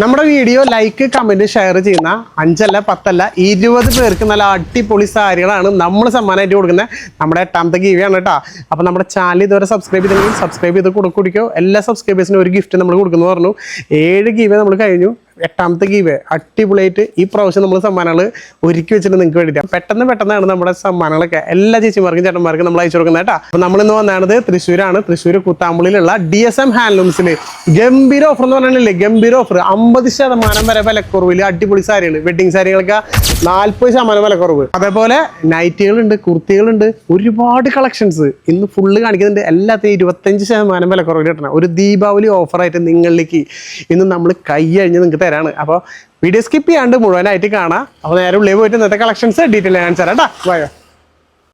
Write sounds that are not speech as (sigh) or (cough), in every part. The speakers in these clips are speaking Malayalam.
നമ്മുടെ വീഡിയോ ലൈക്ക് കമന്റ് ഷെയർ ചെയ്യുന്ന അഞ്ചല്ല പത്തല്ല ഇരുപത് പേർക്ക് നല്ല അടിപൊളി സാരികളാണ് നമ്മൾ സമ്മാനമായിട്ട് കൊടുക്കുന്നത്. നമ്മുടെ എട്ടാമത്തെ ഗീവിയാണ് കേട്ടോ. അപ്പോൾ നമ്മുടെ ചാനൽ ഇതുവരെ സബ്സ്ക്രൈബ് ചെയ്തില്ലെങ്കിൽ സബ്സ്ക്രൈബ് ചെയ്ത് കൊടുക്കുക എല്ലാ സബ്സ്ക്രൈബേഴ്സിനും ഒരു ഗിഫ്റ്റ് നമ്മൾ കൊടുക്കുന്നു പറഞ്ഞു. ഏഴ് ഗീവേ നമ്മൾ കഴിഞ്ഞു. എട്ടാമത്തെ ഗീവ് അടിപൊളിയായിട്ട് ഈ പ്രാവശ്യം നമ്മൾ സമ്മാനങ്ങൾ ഒരുക്കി വെച്ചിട്ട് നിങ്ങൾക്ക് വേണ്ടിയിട്ട്. പെട്ടെന്ന് പെട്ടെന്നാണ് നമ്മുടെ സമ്മാനങ്ങളൊക്കെ എല്ലാ ചേച്ചിമാർക്കും ചേട്ടന്മാർക്കും നമ്മൾ അയച്ചു കൊടുക്കുന്നത് കേട്ടോ. നമ്മൾ ഇന്ന് വന്നത് തൃശ്ശൂരാണ്. തൃശ്ശൂർ കുത്താമ്പുളിയിലുള്ള ഡി എസ് എം ഹാൻഡ്ലൂംസിൽ ഗംഭീര ഓഫർ എന്ന് പറഞ്ഞില്ലേ ഗംഭീര ഓഫർ അമ്പത് ശതമാനം വരെ വിലക്കുറവിൽ അടിപൊളി സാരികൾ വെഡിങ് സാരികളൊക്കെ നാൽപ്പത് ശതമാനം വിലക്കുറവ്. അതേപോലെ നൈറ്റികളുണ്ട് കുർത്തികളുണ്ട് ഒരുപാട് കളക്ഷൻസ് ഇന്ന് ഫുള്ള് കാണിക്കുന്നുണ്ട്. എല്ലാത്തിനും ഇരുപത്തഞ്ച് ശതമാനം വിലക്കുറവിൽ കിട്ടണം. ഒരു ദീപാവലി ഓഫറായിട്ട് നിങ്ങളിലേക്ക് ഇന്ന് നമ്മൾ കൈ കഴിഞ്ഞ് നിങ്ങൾക്ക് തരാണ്. അപ്പോൾ വീഡിയോ സ്കിപ്പ് ചെയ്യാണ്ട് മുഴുവനായിട്ട് കാണാം. അപ്പോൾ നേരെ ഉള്ളിൽ പോയിട്ട് ഇന്നത്തെ കളക്ഷൻസ് ഡീറ്റെയിൽ ഞാൻ തരാം കേട്ടോ.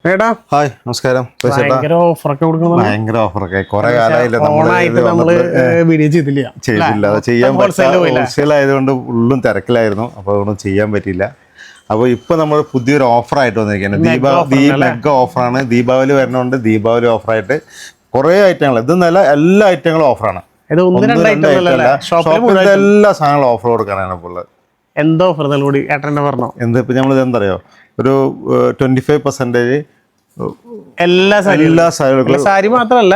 ഏട്ടാ. ഹായ് നമസ്കാരം. ഭയങ്കര ഓഫറൊക്കെ കൊടുക്കുന്നത് ഭയങ്കര ഓഫറൊക്കെ കുറെ കാലമായില്ല ഓണായിട്ട് നമ്മൾ വീഡിയോ ചെയ്തില്ല. ചെയ്തില്ല. ചെയ്യാൻ. ഹോൾസെയിൽ ആയതുകൊണ്ട് ഉള്ളും തിരക്കിലായിരുന്നു. അപ്പോൾ അതൊന്നും ചെയ്യാൻ പറ്റില്ല അപ്പോൾ ഇപ്പൊ നമ്മൾ പുതിയൊരു ഓഫർ ആയിട്ട് വന്നിരിക്കുകയാണ്. ദീപാവലി മെഗ ഓഫറാണ് ദീപാവലി വരണോണ്ട് ദീപാവലി ഓഫറായിട്ട് കുറേ ഐറ്റങ്ങൾ ഇത് നല്ല എല്ലാ ഐറ്റങ്ങളും ഓഫറാണ് ഇത് ഒന്ന് ഷോപ്പിൽ എല്ലാ സാധനങ്ങളും ഓഫർ കൊടുക്കാനാണ് ഇപ്പോൾ എന്തോ ഓഫർ കൂടി ഏട്ടന്റെ പറഞ്ഞോ? എന്താ ഇപ്പം നമ്മളിത് എന്താ അറിയോ ഒരു ട്വന്റി ഫൈവ് പെർസെന്റേജ് എല്ലാ സാരി എല്ലാ സാരി മാത്രമല്ല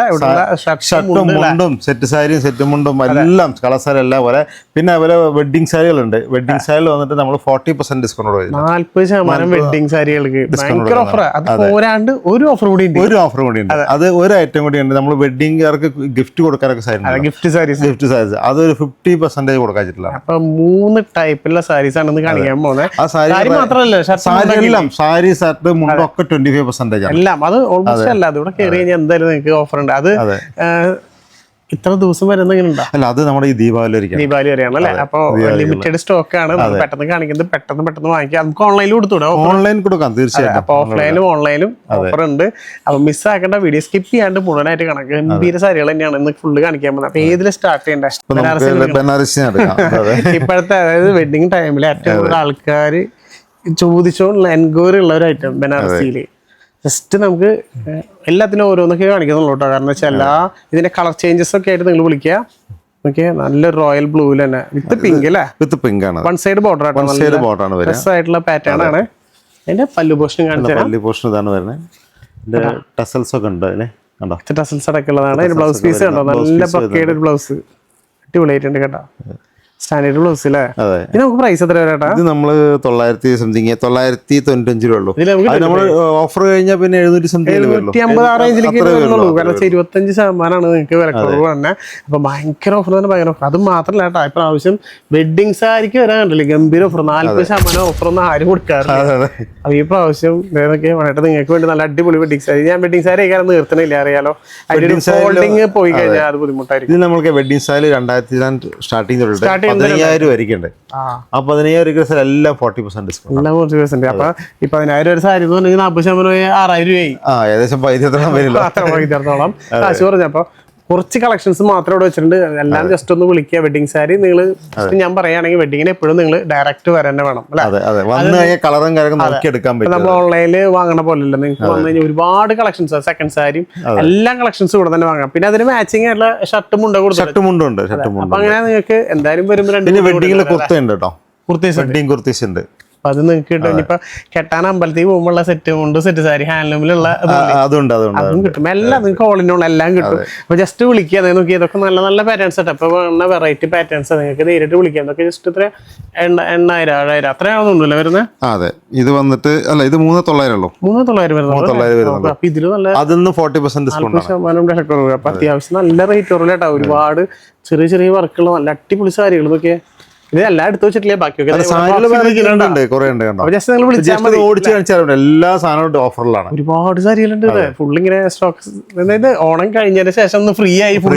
ഷർട്ടും മുണ്ടും സെറ്റ് സാരിയും സെറ്റ് മുണ്ടും എല്ലാം കളർ സാരി എല്ലാം പോലെ. പിന്നെ അവരെ വെഡിങ് സാരികളുണ്ട്. വെഡിങ് സാരിയിൽ വന്നിട്ട് നമ്മൾ ഫോർട്ടി പെർസെന്റ് ഡിസ്കൗണ്ട് നാല്പത് ശതമാനം വെഡിങ് സാരികൾക്ക് ഭയങ്കര ഓഫർ അത് പോരാണ്ട് ഒരു ഓഫർ കൂടി ഉണ്ട്. ഒരു ഓഫർ കൂടി ഉണ്ട്. അത്. ഒരു ഐറ്റം കൂടി ഉണ്ട്. നമ്മൾ വെഡിങ്ങുകാർക്ക് ഗിഫ്റ്റ് കൊടുക്കാനൊക്കെ sari gift saris gift saris ഒരു ഫിഫ്റ്റി പെർസെന്റേജ് കൊടുക്കാച്ചിട്ടില്ല. അപ്പൊ മൂന്ന് ടൈപ്പുള്ള സാരീസ് ആണ് കാണിക്കാൻ പോകുന്നത് സാരി മാത്രല്ല മാത്രമല്ല സാരി എല്ലാം സാരി ഷർട്ട് മുണ്ടൊക്കെ ട്വന്റി ഫൈവ് പെർസെന്റേജ് എല്ലാം. അത് ഓൾമോസ്റ്റ് അല്ല അത് ഇവിടെ കയറി കഴിഞ്ഞാൽ എന്തായാലും നിങ്ങൾക്ക് ഓഫർ ഉണ്ട്. അത്. ഇത്ര ദിവസം വരെ അല്ല അത് നമ്മുടെ ഈ ദീപാവലി ദീപാവലി വരെയാണ് അല്ലേ? അപ്പൊ ലിമിറ്റഡ് സ്റ്റോക്ക് ആണ്. പെട്ടെന്ന് കാണിക്കുന്നത് പെട്ടെന്ന് പെട്ടെന്ന് വാങ്ങിക്കാം. നമുക്ക് ഓൺലൈനിൽ കൊടുത്തൂടെ ഓൺലൈൻ കൊടുക്കാം തീർച്ചയായിട്ടും. അപ്പൊ ഓഫ്ലൈനും ഓൺലൈനും ഓഫർ ഉണ്ട്. അപ്പൊ മിസ് ആക്കേണ്ട വീഡിയോ സ്കിപ്പ് ചെയ്യാണ്ട് മുഴുവനായിട്ട് കാണാം. ഗംഭീര സാരികൾ തന്നെയാണ് ഇന്ന് ഫുള്ള് കാണിക്കാൻ പോകുന്നത്. അപ്പൊ ഏതിൽ സ്റ്റാർട്ട് ചെയ്യേണ്ട? ഇപ്പോഴത്തെ അതായത് വെഡിങ് ടൈമിൽ ഏറ്റവും കൂടുതൽ ആൾക്കാർ ചോദിച്ചോണ്ടുള്ള എൻക്വയറി ഉള്ള ഒരു ഐറ്റം ബനാറസിയിൽ ജസ്റ്റ് നമുക്ക് എല്ലാത്തിനും ഓരോന്നൊക്കെ കാണിക്കുന്നുള്ളൂ കേട്ടോ കാരണം വെച്ചാൽ എല്ലാ ഇതിന്റെ കളർ ചേഞ്ചസ് ഒക്കെ ആയിട്ട് നിങ്ങൾ വിളിക്കുക. ഓക്കെ നല്ല റോയൽ ബ്ലൂ തന്നെ. വിത്ത് പിങ്ക് അല്ലേ? വിത്ത് പിങ്ക് ആണ്. വൺ സൈഡ് ബോർഡർ ആണ് നല്ല സൈഡ് ബോർഡർ ആണ് ഡ്രസ് ആയിട്ടുള്ള പാറ്റേൺ ആണ്. അതിന്റെ പല്ലു പോർഷൻ കാണിച്ചു പല്ലു പോർഷൻ ഇതാണ് വരുന്നത് ടസൽസ് ഒക്കെ ഉണ്ട് അല്ലേ? കണ്ടോ? ടസൽസ് അടക്കമുള്ളതാണ്. അതിന്റെ ബ്ലൗസ് പീസ് കണ്ടോ? നല്ല പക്കയുടെ ബ്ലൗസ് അടിപൊളിയായിട്ടുണ്ട് കേട്ടോ. സ്റ്റാൻഡേർഡ് ബ്ലൗസ് അല്ലേ അതെ. ഇത് നമുക്ക് പ്രൈസ് എത്ര വരാട്ടാ ഇത് നമ്മൾ തൊള്ളായിരത്തി സംതിങ് തൊള്ളായിരത്തി തൊണ്ണൂറ്റഞ്ച് രൂപ ഉള്ളൂ. നമ്മൾ ഓഫർ കഴിഞ്ഞാൽ പിന്നെ എഴുന്നൂറ്റി സംതിങ് വരുള്ളൂ. നൂറ്റി അമ്പത് ആ റേഞ്ചിലേക്ക് വരുന്നുള്ളൂ. കാരണം വെച്ചാൽ ഇരുപത്തഞ്ച് ശതമാനമാണ് നിങ്ങൾക്ക് തന്നെ. അപ്പൊ ഭയങ്കര ഓഫർ തന്നെ ഭയങ്കര ഓഫർ അത് മാത്രമല്ല കേട്ടോ ഇപ്രാവശ്യം വെഡിങ് സാരിക്ക് വരാൻ കണ്ടില്ലേ? ഗംഭീര ഓഫർ നാല്പത് ശതമാനം ഓഫർ ഒന്നും ആരും കൊടുക്കാറില്ല. അപ്പൊ ഈ പ്രാവശ്യം ഇതൊക്കെ വേണ്ടിട്ട് നിങ്ങൾക്ക് വേണ്ടി നല്ല അടിപൊളി വെഡിങ് സാരി ഞാൻ വെഡിങ് സാരി കഴിക്കാൻ നിർത്തണില്ല അറിയാലോ? അതിന്റെ ഫോൾഡിങ് പോയി കഴിഞ്ഞാൽ അത് ബുദ്ധിമുട്ടായിരിക്കും. ഇത് നമ്മൾക്ക് വെഡിങ് രണ്ടായിരത്തി ചെയ്യുന്നത് പതിനയ്യായിരം ആയിരിക്കണ്ടേ? ആ. പതിനയ്യായിരം രൂപ എല്ലാം ഫോർട്ടി പെർസെന്റ് ഡിസ്കൗണ്ട് കുറച്ച് പേഴ്സെന്റ് അപ്പൊ ഈ പതിനായിരം ഒരു സാരി നാൽപ്പത് ശതമാനം ആറായിരം രൂപയായി. ആ ഏകദേശം വൈദ്യത്തോളം വരില്ല. അത്ര കാശ് പറഞ്ഞപ്പോ കുറച്ച് കളക്ഷൻസ് മാത്രം ഇവിടെ വെച്ചിട്ടുണ്ട്. എല്ലാം ജസ്റ്റ് ഒന്ന് വിളിക്കുക. വെഡിങ് സാരി നിങ്ങൾ ഞാൻ പറയുകയാണെങ്കിൽ വെഡിങ്ങിന് എപ്പോഴും നിങ്ങൾ ഡയറക്റ്റ് വരാൻ തന്നെ വേണം കളറും നമ്മൾ ഓൺലൈനിൽ വാങ്ങണ പോലെയല്ല. നിങ്ങൾക്ക് വന്നു കഴിഞ്ഞാൽ ഒരുപാട് കളക്ഷൻസ് സെക്കൻഡ് സാരിയും എല്ലാം കളക്ഷൻസും ഇവിടെ തന്നെ വാങ്ങാം പിന്നെ അതിന് മാച്ചിങ് ആയിട്ടുള്ള ഷർട്ടും ഉണ്ട് ഷർട്ടും ഉണ്ട് അപ്പൊ അങ്ങനെ നിങ്ങൾക്ക് എന്തായാലും വരുമ്പോൾ വെഡിങ്ങിൽ കുർത്ത ഉണ്ട് കേട്ടോ. കുർത്തീസ് വെഡിങ് കുർത്തീസ് ഉണ്ട്. അപ്പൊ അത് നിങ്ങൾക്ക് കിട്ടും ഇനിയിപ്പൊ കെട്ടാൻ അമ്പലത്തിൽ പോകുമ്പോഴുള്ള സെറ്റ് ഉണ്ട് സെറ്റ് സാരി ഹാൻഡ്ലൂമിലുള്ള അതുണ്ട് അതുണ്ട് അതും കിട്ടും. എല്ലാം നിങ്ങൾക്ക് ഓളിനുള്ള എല്ലാം കിട്ടും. അപ്പൊ ജസ്റ്റ് വിളിക്കുക അതായത് നോക്കി. ഇതൊക്കെ നല്ല നല്ല പാറ്റേൺസ് ഉണ്ട് അപ്പൊ വേണ്ട വെറൈറ്റി പാറ്റേൺസ് നിങ്ങൾക്ക് നേരിട്ട് വിളിക്കാം. ഇതൊക്കെ ജസ്റ്റ് ഇത്ര എണ്ണ എണ്ണായിരം ഏഴായിരം അത്രയാണെന്നുണ്ടല്ലോ വരുന്നത് അതെ. ഇത് വന്നിട്ട് അല്ല ഇത് മൂന്ന് തൊള്ളായിരം ഉള്ളൂ മൂന്ന് തൊള്ളായിരം വരുന്നത് അപ്പൊ ഇതിൽ നല്ല അതിന്ന് ഫോർട്ടി പെർസെന്റ് ഡിസ്കൗണ്ട് ശതമാനം അപ്പൊ അത്യാവശ്യം നല്ല റേറ്റ് കുറവില്ല ഒരുപാട് ചെറിയ ചെറിയ വർക്കുള്ള നല്ല അടിപൊളി സാരികൾ ഇതൊക്കെ. ഇത് എല്ലാം എടുത്തു വെച്ചിട്ടില്ലേ? ബാക്കിയൊക്കെ ഓടിച്ച് എല്ലാ സാധനവും ഓഫറിലാണ് ഒരുപാട് സാരികളുണ്ട് ഫുൾ ഇങ്ങനെ സ്റ്റോക്ക് അതായത് ഓണം കഴിഞ്ഞതിന് ശേഷം ഒന്ന് ഫ്രീ ആയി ഫുൾ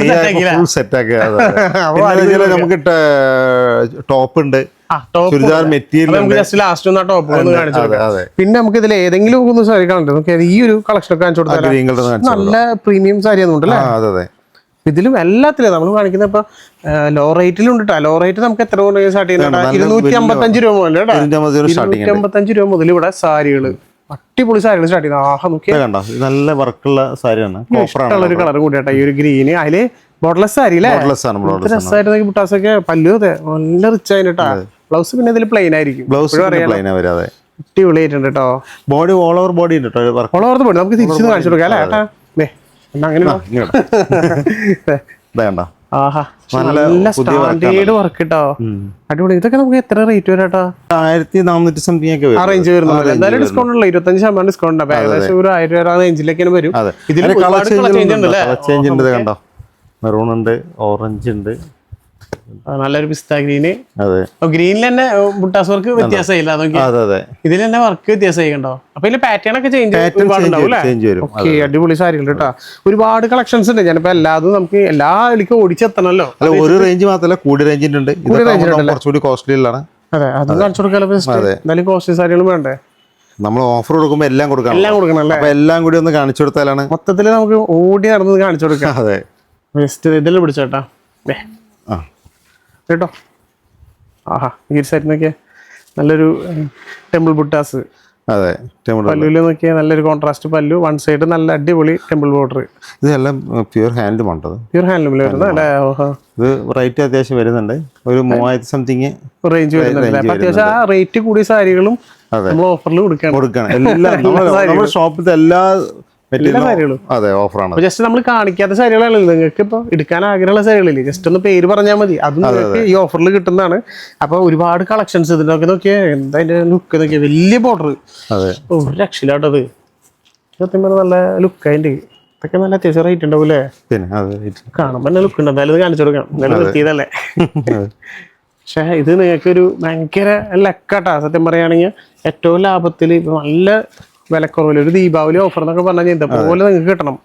സെറ്റ് ആക്കുക നമുക്ക് ടോപ്പ് ഉണ്ട്. ചുരിദാർ മെറ്റീരിയൽ പിന്നെ നമുക്ക് ഇതിൽ ഏതെങ്കിലും ഒന്ന് സാരി കാണണ്ടേ? നമുക്ക് ഈ ഒരു കളക്ഷൻ ഒക്കെ കാണിച്ചു കൊടുത്താൽ നല്ല പ്രീമിയം സാരി ഒന്നും ഉണ്ടല്ലേ? അതെ. ഇതിലും എല്ലാത്തിലും നമ്മൾ കാണിക്കുന്ന ഇപ്പൊ ലോ റേറ്റിലും ഉണ്ട് ലോ റേറ്റ് നമുക്ക് എത്ര കൊണ്ട് സ്റ്റാർട്ട് ചെയ്യുന്നുണ്ട് ഇരുന്നൂറ്റി അമ്പത്തഞ്ച് രൂപ മുതൽ ഇരുന്നൂറ്റി അമ്പത്തഞ്ച് രൂപ മുതൽ ഇവിടെ സാരികൾ അടിപൊളി സാരികൾ സ്റ്റാർട്ട് ചെയ്യുന്നത്. ആഹ നല്ല വർക്കുള്ള സാരിയാണ്. ഇഷ്ടമുള്ള ഒരു കളർ കൂടിയാട്ടെ ഈ ഒരു ഗ്രീന് അതിൽ ബോഡ്ലെസ് സാരി അല്ലേ? രസമായിട്ട് ബുട്ടാസൊക്കെ പല്ലു അതെ. നല്ല റിച്ച് ആയിട്ടാ ബ്ലൗസ് പിന്നെ ഇതിൽ പ്ലെയിൻ ആയിരിക്കും. ബ്ലൗസ് പ്ലെയിൻ വരാതെ. അടിപൊളിയായിട്ടുണ്ട് കേട്ടോ. ബോഡി ഓൾ ഓവർ ബോഡി ഉണ്ട് കേട്ടോ ഓൾ ഓവർ ബോഡി നമുക്ക് തിരിച്ചു കാണിച്ചു കൊടുക്കാം അല്ലേ വേണ്ട (laughs) സ്റ്റാൻഡേർഡ് വർക്ക് കേട്ടോ അടിപൊളി. ഇതൊക്കെ നമുക്ക് എത്ര റേറ്റ് വരാട്ടോ? കേട്ടോ ആയിരത്തി നാനൂറ്റി സംതിങ് ഒക്കെ ആ വരും റേഞ്ച് വരുന്നത്. എന്തായാലും ഡിസ്കൗണ്ട് ഉള്ള ഇരുപത്തഞ്ച് ശതമാനം ഡിസ്കൗണ്ട് ഉണ്ട്. ഏകദേശം ഒരു ആയിരം രൂപ റേഞ്ചിലേക്കാണ് വരും. അതെ. ഇതിൽ കളർ ഒരുപാട് കളർ ചേഞ്ച് ഉണ്ട് കണ്ടോ? മെറൂൺ ഉണ്ട് ഓറഞ്ച് ഉണ്ട്. നല്ലൊരു പിസ്ത ഗ്രീന് അതെ. ഗ്രീനിൽ തന്നെ ബുട്ടാസ് വർക്ക് അതെ ഇതിൽ തന്നെ വർക്ക് വ്യത്യാസമായിണ്ടോ അപ്പൊ ഇതിൽ പാറ്റേൺ ഒക്കെ ചേഞ്ച് അടിപൊളി സാരികൾ കേട്ടോ. ഒരുപാട് കളക്ഷൻസ് ഉണ്ട്. ഞാനിപ്പോ എല്ലാതും നമുക്ക് എല്ലാ ഇതിലേക്ക് ഓടിച്ചെത്തണല്ലോ അല്ല ഒരു റേഞ്ച് മാത്രമല്ല കൂടി റേഞ്ചിന്റെ ഉണ്ട്. കുറച്ചുകൂടി കോസ്റ്റ്ലിയിലാണ് അതെ അത് കാണിച്ചു കൊടുക്കാലോ എന്തായാലും കോസ്റ്റ്ലി സാരികളും വേണ്ടേ? നമ്മൾ ഓഫർ കൊടുക്കുമ്പോൾ എല്ലാം കൊടുക്കണം. എല്ലാം കൊടുക്കണം അല്ലേ? അപ്പൊ എല്ലാം കൂടി ഒന്ന് കാണിച്ചു കൊടുത്താലാണ്. മൊത്തത്തിൽ നമുക്ക് ഓടി നടന്നത് കാണിച്ചു കൊടുക്കാം. അതെ. ബെസ്റ്റ് ഇതിൽ പിടിച്ചേട്ടാ ആ. കേട്ടോ. ആഹാ ഈ സൈഡ് നോക്കിയേ. നല്ലൊരു ടെമ്പിൾ ബുട്ടാസ് അതെ പല്ലുവിൽ നോക്കിയാൽ നല്ലൊരു കോൺട്രാസ്റ്റ് പല്ലു. വൺ സൈഡ് നല്ല അടിപൊളി ടെമ്പിൾ ബോർഡർ ഇതെല്ലാം പ്യൂർ ഹാൻഡ് ഉണ്ടത്. പ്യൂർ ഹാൻഡ് ഓഹോ. ഇത് റേറ്റ് അത്യാവശ്യം വരുന്നുണ്ട്. ഒരു മൂവായിരത്തി സംതിങ് റേഞ്ച് വരുന്നുണ്ട് അത്യാവശ്യം ആ റേറ്റ് കൂടിയ സാരികളും നമ്മൾ ഓഫറിൽ കൊടുക്കണം. കൊടുക്കണം. എല്ലാം നമ്മുടെ ഷോപ്പിലത്തെ (laughs) എല്ലാ സാരികളും. അതെ ഓഫറാണ്. ജസ്റ്റ് നമ്മൾ കാണിക്കാത്ത സാരികളാണല്ലോ നിങ്ങൾക്ക് ഇപ്പൊ എടുക്കാൻ ആഗ്രഹമുള്ള സാരികളില്ലേ? ജസ്റ്റ് ഒന്ന് പേര് പറഞ്ഞാൽ മതി. അത് നിങ്ങൾക്ക് ഈ ഓഫറിൽ കിട്ടുന്നതാണ്. അപ്പൊ ഒരുപാട് കളക്ഷൻസ് ഇതിനൊക്കെ നോക്കിയാ എന്താ അതിന്റെ ലുക്ക് നോക്കിയാ? വലിയ ബോർഡർ ഒരു രക്ഷയിലാട്ടത് സത്യം പറഞ്ഞാൽ നല്ല ലുക്ക് അതിന്റെ. ഇതൊക്കെ നല്ല അത്യാവശ്യം റേറ്റ് ഉണ്ടാവും അല്ലേ? കാണുമ്പോൾ തന്നെ ലുക്ക് ഉണ്ട്. എന്തായാലും ഇത് കാണിച്ചു കൊടുക്കാം. എന്തായാലും നിർത്തിയതല്ലേ പക്ഷേ ഇത് നിങ്ങൾക്ക് ഒരു ഭയങ്കര ലക്കാട്ടാ. സത്യം പറയുകയാണെങ്കിൽ ഏറ്റവും ലാഭത്തിൽ ഇപ്പൊ നല്ല വിലക്കുറവിൽ ഒരു ദീപാവലി ഓഫർ എന്നൊക്കെ പറഞ്ഞാൽ ഇതേപോലെ നിങ്ങൾക്ക് കിട്ടണം.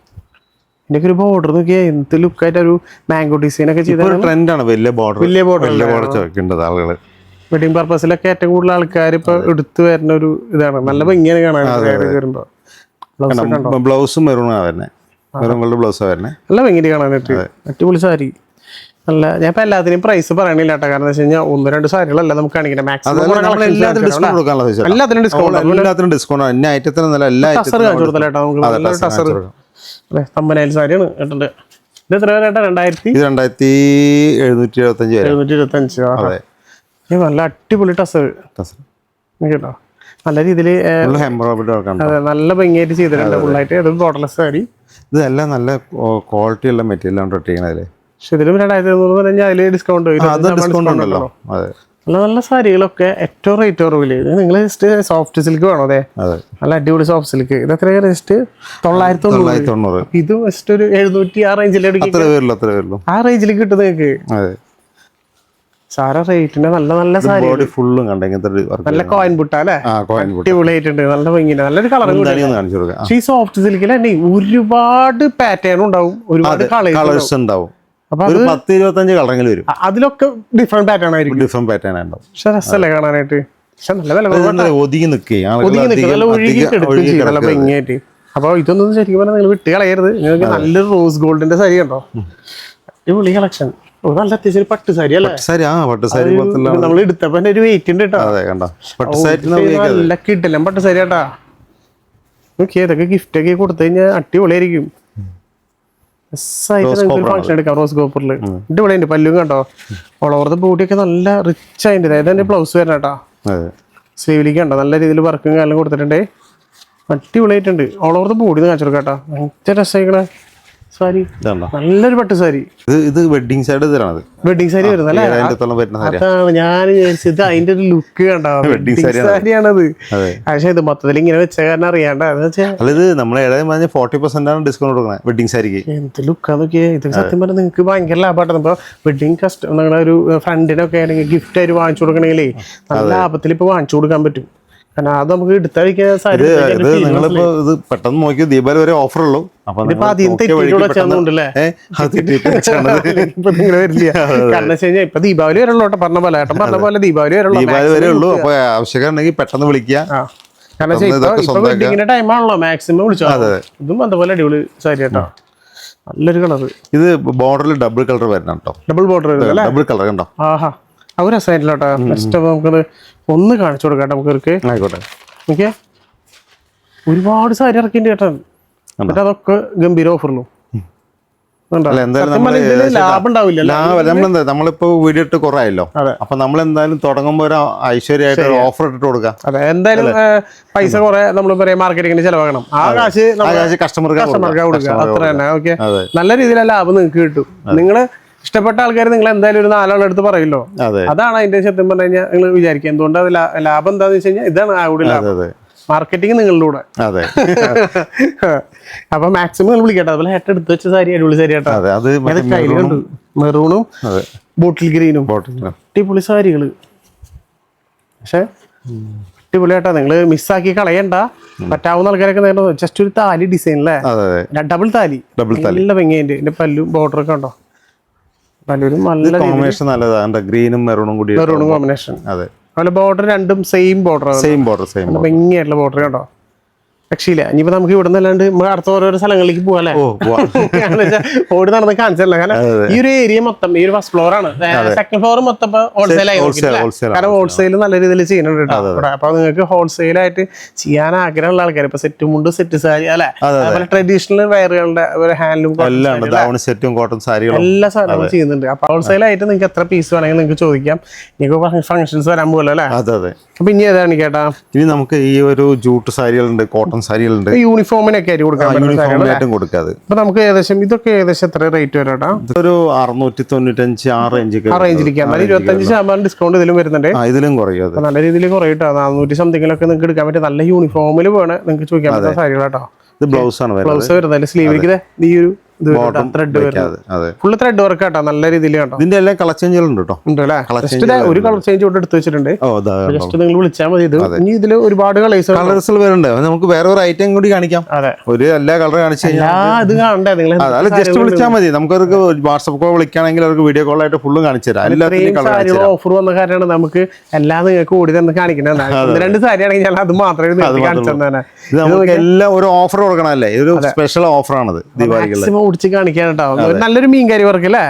എനിക്ക് ഒരു ബോർഡർ നോക്കിയാൽ എന്ത് ലുക്കായിട്ട് ഒരു മാംഗോ ഡിസൈൻ ഒക്കെ ചെയ്ത ട്രെൻഡാണ് വലിയ ബോർഡർ വലിയ ബോർഡർ ആളുകൾ വെഡിങ് പർപ്പസിലൊക്കെ ഏറ്റവും കൂടുതൽ ആൾക്കാർ ഇപ്പൊ എടുത്തു വരുന്ന ഒരു ഇതാണ്. നല്ല ഭംഗിയാണ് കാണാൻ വരുമ്പോ. ബ്ലൗസ് മെറൂണാണ് വരുന്നത് മെറൂൺ കളുടെ ബ്ലൗസാ വരുന്നത് നല്ല ഭംഗി കാണാനായിട്ട്. അടിപൊളി സാരി. നല്ല ഞാൻ ഇപ്പൊ എല്ലാത്തിനും പ്രൈസ് പറയണില്ല കേട്ടോ കാരണം വെച്ച് കഴിഞ്ഞാൽ ഒന്ന് രണ്ട് സാരികളല്ല നമുക്ക് കാണിക്കണം. എല്ലാത്തിനും ഡിസ്കൗണ്ട് എല്ലാത്തിനും ഡിസ്കൗണ്ട് ഐറ്റത്തിന് എല്ലാ ടസർ ഐറ്റത്തിനും കാണിച്ചു കൊടുത്തല്ലേ നമുക്ക് ടസർ തമ്പനയിൽ സാരിയാണ് ഇത് എത്ര പേരാ രണ്ടായിരത്തി? ഇത് രണ്ടായിരത്തി എഴുന്നൂറ്റി എഴുപത്തഞ്ച് എഴുന്നൂറ്റി ഇരുപത്തി അതെ. ഇത് നല്ല അടിപൊളി ടസർ ടസർ കേട്ടോ. നല്ല രീതിയിൽ അതെ നല്ല ഭംഗിയായിട്ട് ചെയ്തിട്ടുണ്ട് ഫുള്ളായിട്ട് ഇത് ബോർഡർലെസ് സാരി. ഇതെല്ലാം നല്ല ക്വാളിറ്റി ഉള്ള മെറ്റീരിയൽ ആണ് ഇട്ടിരിക്കണതിൽ. പക്ഷെ ഇതിലും രണ്ടായിരത്തി എഴുന്നൂറ് പറഞ്ഞാൽ അതിൽ ഡിസ്കൗണ്ട് അത് ഡിസ്കൗണ്ട് ഉണ്ടല്ലോ. അതെ. നല്ല നല്ല സാരികളൊക്കെ ഏറ്റവും റേറ്റ് കുറവിൽ. ഇത് നിങ്ങൾ ജസ്റ്റ് സോഫ്റ്റ് സിൽക്ക് വേണോ അതെ? നല്ല അടിപൊളി സോഫ്റ്റ് സിൽക്ക് ഇത് എത്ര ജസ്റ്റ് തൊള്ളായിരത്തി തൊണ്ണൂറ്. ഇത് ജസ്റ്റ് ഒരു എഴുന്നൂറ്റി ആ റേഞ്ചിൽ ആ റേഞ്ചിൽ കിട്ടും നിങ്ങൾക്ക് അതെ. സാര റേറ്റിന് നല്ല നല്ല സാരി ഫുള്ളും നല്ല കോയിൻ ബുട്ട അല്ലേ? ആ കോയിൻ ബുട്ട് അടിപൊളിയായിട്ടുണ്ട് നല്ല ഭംഗി നല്ലൊരു കളർ ഈ സോഫ്റ്റ് സിൽക്കിൽ തന്നെ ഒരുപാട് പാറ്റേൺ ഉണ്ടാവും. ഒരുപാട് കളേഴ്സ് ഉണ്ടാവും. ഒരു പത്ത് ഇരുപത്തഞ്ച് കളറെങ്കിലും വരും. അതിലൊക്കെ ഡിഫറെന്റ് പാറ്റേൺ ആയിരിക്കും. ഡിഫറെന്റ് പാറ്റേൺ ഉണ്ടാവും പക്ഷെ രസമല്ലേ കാണാനായിട്ട്? പക്ഷെ നല്ല വില ഒതുങ്ങി നിൽക്കുകയും ഒതുങ്ങി നിൽക്കും. നല്ല അധികം- ഒഴുകി നല്ല. ഭംഗിയായിട്ട്. അപ്പൊ ഇതൊന്നും ശരിക്കും പറഞ്ഞാൽ നിങ്ങൾ വിട്ട് കളയരുത്. നിങ്ങൾക്ക് നല്ലൊരു റോസ് ഗോൾഡിന്റെ സാരി ഉണ്ടോ അടിപൊളി കളക്ഷൻ നല്ല അത്യാവശ്യം പട്ട് സാരി അല്ലേ? സാരി ആ പട്ട് സാരി നമ്മൾ എടുത്തപ്പോ ഒരു വെയിറ്റ് ഉണ്ട് കേട്ടോ. പട്ട് സാരി നല്ല കിട്ടില്ല പട്ട് സാരി കേട്ടാ നോക്കി ഇതൊക്കെ ഗിഫ്റ്റ് ഒക്കെ കൊടുത്തു കഴിഞ്ഞാൽ അടിപൊളിയായിരിക്കും. ഫംഗ്ഷൻ എടുക്കാം റോസ് ഗോപ്പറിൽ അടിപൊളിയുണ്ട് പല്ലും കണ്ടോ ഓൾ ഓവർ ദ ബോഡിയൊക്കെ നല്ല റിച്ച് ആയിട്ട് അതായത് എന്റെ ബ്ലൗസ് വരണം കേട്ടോ. സ്ലീവിലേക്ക് കണ്ടോ? നല്ല രീതിയിൽ വർക്കും കാലം കൊടുത്തിട്ടുണ്ട്. അടിപൊളിയായിട്ടുണ്ട്. ഓൾ ഓവർ ദ ബോഡി കാണിച്ചു കൊടുക്കാം കേട്ടോ. ഭയങ്കര രസമായിക്കണ സാരി. നല്ലൊരു പട്ട് സാരി. ഇത് ഇത് വെഡിങ് സാരി തരാണത് വെഡിങ് സാരി വരുന്നത് ഞാൻ വിചാരിച്ചത്. അതിന്റെ ഒരു ലുക്ക് കണ്ടോ? വെഡിങ് സാരിയാണ്. സാരിയാണത്. പക്ഷെ ഇത് മൊത്തത്തിൽ ഇങ്ങനെ വെച്ച കാരണം അറിയാണ്ട് ഏതായാലും ഇത് നമ്മൾ പറഞ്ഞ ഫോർട്ടി പെർസെന്റ് ആണ് ഡിസ്കൗണ്ട് കൊടുക്കുന്നത് വെഡിങ് സാരിക്ക് എന്ത് ലുക്കാ നോക്കിയേ? ഇത് സത്യം പറഞ്ഞാൽ നിങ്ങൾക്ക് ഭയങ്കര ലാഭമായിട്ടാണ്. ഇപ്പൊ വെഡിങ് കസ്റ്റമർ നിങ്ങളുടെ ഒരു ഫ്രണ്ടിനൊക്കെ ആണെങ്കിൽ ഗിഫ്റ്റ് ആയിട്ട് വാങ്ങിച്ചു കൊടുക്കണമെങ്കിലേ നല്ല ലാഭത്തിൽ ഇപ്പൊ വാങ്ങിച്ചു കൊടുക്കാൻ പറ്റും. കാരണം അത് നമുക്ക് ഇത് നിങ്ങളിപ്പോ ഇത് പെട്ടെന്ന് നോക്കി ദീപാവലി വരെ ഓഫർ ഉള്ളൂ (laughs) ഇപ്പൊ ദീപാവലി വരെ ഉള്ളൂ പറഞ്ഞ പോലെ. ഏട്ടൻ പറഞ്ഞ പോലെ ദീപാവലി വരെ ദീപാവലി വരെ ഉള്ളൂ. അപ്പൊ ആവശ്യക്കാർ പെട്ടെന്ന് വിളിക്കുക. ആ. കാരണം വെച്ചാൽ ഇപ്പൊ ഇതൊക്കെ വെഡിങ്ങിന്റെ ടൈം മാക്സിമം വിളിച്ചോ ഇതും അതുപോലെ അടിപൊളി സാരി കേട്ടോ. നല്ലൊരു കളർ ഇത് ബോർഡറിൽ ഡബിൾ കളർ വരണം കേട്ടോ. ഡബിൾ ബോർഡർ ഡബിൾ കളർ കണ്ടോ? ആഹാ. അത് സൈഡിലോട്ടാ ഫസ്റ്റ് നെക്സ്റ്റ് നമുക്കത് ഒന്ന് കാണിച്ചു കൊടുക്കാം നമുക്ക് ആയിക്കോട്ടെ. ഓക്കെ? ഒരുപാട് സാരി ഇറക്കിണ്ട് കേട്ടോ എന്നിട്ട് അതൊക്കെ ഗംഭീര ഓഫറിലും നമ്മളിപ്പോ വീഡിയോ ഇട്ട് കുറയല്ലോ അപ്പൊ നമ്മൾ എന്തായാലും തുടങ്ങുമ്പോ ഒരു ഐശ്വര്യമായിട്ട് ഒരു ഓഫർ ഇട്ട് കൊടുക്കാം. അതെ എന്തായാലും പൈസ കുറെ നമ്മൾ പറയാം മാർക്കറ്റിങ്ങിന് ചെലവാകണം. ആ കാശ് കസ്റ്റമർക്ക് കസ്റ്റമർക്ക് കൊടുക്കുക അത്ര തന്നെ ഓക്കെ? നല്ല രീതിയിലുള്ള ലാഭം നിങ്ങൾക്ക് കിട്ടും. നിങ്ങൾ ഇഷ്ടപ്പെട്ട ആൾക്കാർ നിങ്ങൾ എന്തായാലും ഒരു നാലാളെ അടുത്ത് പറയല്ലോ അതെ. അതാണ് അതിന്റെ സത്യം പറഞ്ഞു കഴിഞ്ഞാൽ നിങ്ങൾ വിചാരിക്കുക. എന്തുകൊണ്ട് അത് ലാഭം എന്താന്ന് വെച്ച് കഴിഞ്ഞാൽ ഇതാണ് അവിടെ ലാഭം. മാർക്കറ്റിംഗ് നിങ്ങളിലൂടെ അതെ. (laughs) അപ്പൊ മാക്സിമം നിങ്ങൾ വിളിക്കട്ടെ. അതുപോലെ ഹെട്ട് എടുത്ത് വെച്ച സാരി അടിപൊളി സാരി കേട്ടോ. മെറൂണും ബോട്ടിൽ ഗ്രീനും അടിപൊളി സാരികൾ. പക്ഷെ അടിപൊളിയായിട്ടാ. നിങ്ങൾ മിസ്സാക്കി കളയണ്ട. പറ്റാവുന്ന ആൾക്കാരൊക്കെ നേരം ജസ്റ്റ് ഒരു താലി ഡിസൈൻ അല്ലേ അതെ താലി. ഡബിൾ താലി. ഡബിൾ നല്ല ഭംഗിയുണ്ട് ഇതിന്റെ പല്ലും ബോർഡർ ഒക്കെ ഉണ്ടോ പല്ലൂരും നല്ല കോമ്പിനേഷൻ നല്ലതാണ് ഗ്രീനും മെറൂണും കൂടി മെറൂണും കോമ്പിനേഷൻ അതെ. അതുപോലെ ബോർഡർ രണ്ടും same border same border same ഭംഗിയായിട്ടുള്ള border കണ്ടോ രക്ഷയില്ല. ഇനിയിപ്പോ നമുക്ക് ഇവിടെ നിന്നല്ലാണ്ട് നമ്മൾ അടുത്ത ഓരോരോ സ്ഥലങ്ങളിലേക്ക് പോകാല്ലേ. ഓടി നടന്ന് കാണിച്ചല്ല കാരണം ഈ ഒരു ഏരിയ മൊത്തം ഈ ഒരു ഫസ്റ്റ് ഫ്ലോർ ആണ്. സെക്കൻഡ് ഫ്ലോർ മൊത്തം ഹോൾസെയിൽ ആയി. കാരണം ഹോൾസെയിൽ നല്ല രീതിയിൽ ചെയ്യുന്നുണ്ട് കേട്ടോ. അപ്പൊ നിങ്ങൾക്ക് ഹോൾസെയിൽ ആയിട്ട് ചെയ്യാൻ ആഗ്രഹമുള്ള ആൾക്കാർ ഇപ്പൊ സെറ്റ് മുണ്ട് സെറ്റ് സാരി അല്ലെ? അതുപോലെ ട്രഡീഷണൽ വെയറുകളുടെ ഒരു ഹാൻഡ്ലൂം സെറ്റും കോട്ടൺ സാരികളും. എല്ലാ സാധനങ്ങളും ചെയ്യുന്നുണ്ട്. അപ്പൊ ഹോൾസെയിൽ ആയിട്ട് നിങ്ങൾക്ക് എത്ര പീസ് വേണമെങ്കിൽ നിങ്ങൾക്ക് ചോദിക്കാം. നിങ്ങൾക്ക് ഫംഗ്ഷൻസ് വരാൻ പോകുമല്ലോ അല്ലേ? അതെ അതെ. അപ്പൊ ഇനി ഏതാണ് കേട്ടാ? ഇനി നമുക്ക് ഈ ഒരു ജൂട്ട് സാരികളുണ്ട് കോട്ടൺ സാരികളുണ്ട്. യൂണിഫോമിനൊക്കെ ആയിട്ട് കൊടുക്കാതെ അപ്പൊ നമുക്ക് ഏകദേശം ഇതൊക്കെ ഏകദേശം എത്ര റേറ്റ് വരാം ഒരു അറുന്നൂറ്റി തൊണ്ണൂറ്റഞ്ച് ആ റേഞ്ച് ആ റേഞ്ചിരിക്കാം എന്നാലും ഇരുപത്തഞ്ച് ശതമാനം ഡിസ്കൗണ്ട് ഇതിലും വരുന്നുണ്ട്. ഇതിലും കുറയും നല്ല രീതിയിൽ കുറയിട്ടോ നാനൂറ്റി സംതിങ്ങിലൊക്കെ നിങ്ങൾക്ക് എടുക്കാൻ പറ്റും നല്ല യൂണിഫോമിൽ വേണം നിങ്ങൾക്ക് ചോദിക്കാൻ പറ്റുന്ന സാരികളാട്ടോ. ഇത് ബ്ലൗസ് ആണ് ബ്ലൗസ് വരുന്നത്. സ്ലീവിലേക്ക് ഈ ഒരു ത്രെഡ് ഫുള്ള് ത്രെഡ് വർക്ക് കേട്ടോ നല്ല രീതിയിൽ കേട്ടോ. ഇതിന്റെ എല്ലാം കളർ ചേഞ്ചുകളുണ്ട് കേട്ടോ. ഉണ്ട് കേട്ടോ ജസ്റ്റ് ഒരു കളർ ചേഞ്ച് കൊണ്ട് എടുത്ത് വെച്ചിട്ടുണ്ട്. ജസ്റ്റ് നിങ്ങൾ വിളിച്ചാൽ മതി ഇത്. ഇനി ഇതിൽ ഒരുപാട് കളേഴ്സ് കളേഴ്സ് വരുന്നുണ്ട്. നമുക്ക് വേറെ ഒരു ഐറ്റം കൂടി കാണിക്കാം. അതെ. ഒരു എല്ലാ കളർ കാണിച്ചു കഴിഞ്ഞാൽ ആ ഇത് കാണണ്ടേ? നിങ്ങൾ അതായത് ജസ്റ്റ് വിളിച്ചാൽ മതി. നമുക്ക് അവർക്ക് വാട്സപ്പ് കോൾ വിളിക്കുകയാണെങ്കിൽ അവർക്ക് വീഡിയോ കോൾ ആയിട്ട് ഫുള്ളും കാണിച്ചു തരാം. ഓഫർ വന്ന കാര്യമാണ് നമുക്ക് എല്ലാം നിങ്ങൾക്ക് കൂടി തന്നെ കാണിക്കുന്നത്. രണ്ട് സാരി ആണെങ്കിൽ ഞാൻ അത് മാത്രമേ കാണിച്ചു തന്നെ ഇത് നമുക്ക് എല്ലാം ഒരു ഓഫർ കൊടുക്കണമല്ലേ? ഒരു സ്പെഷ്യൽ ഓഫറാണത് ദീപാവലിക്കുള്ള മാക്സിമം ഓടിച്ച് കാണിക്കാൻ കേട്ടോ. നല്ലൊരു മീൻകാരി വർക്ക് അല്ലേ?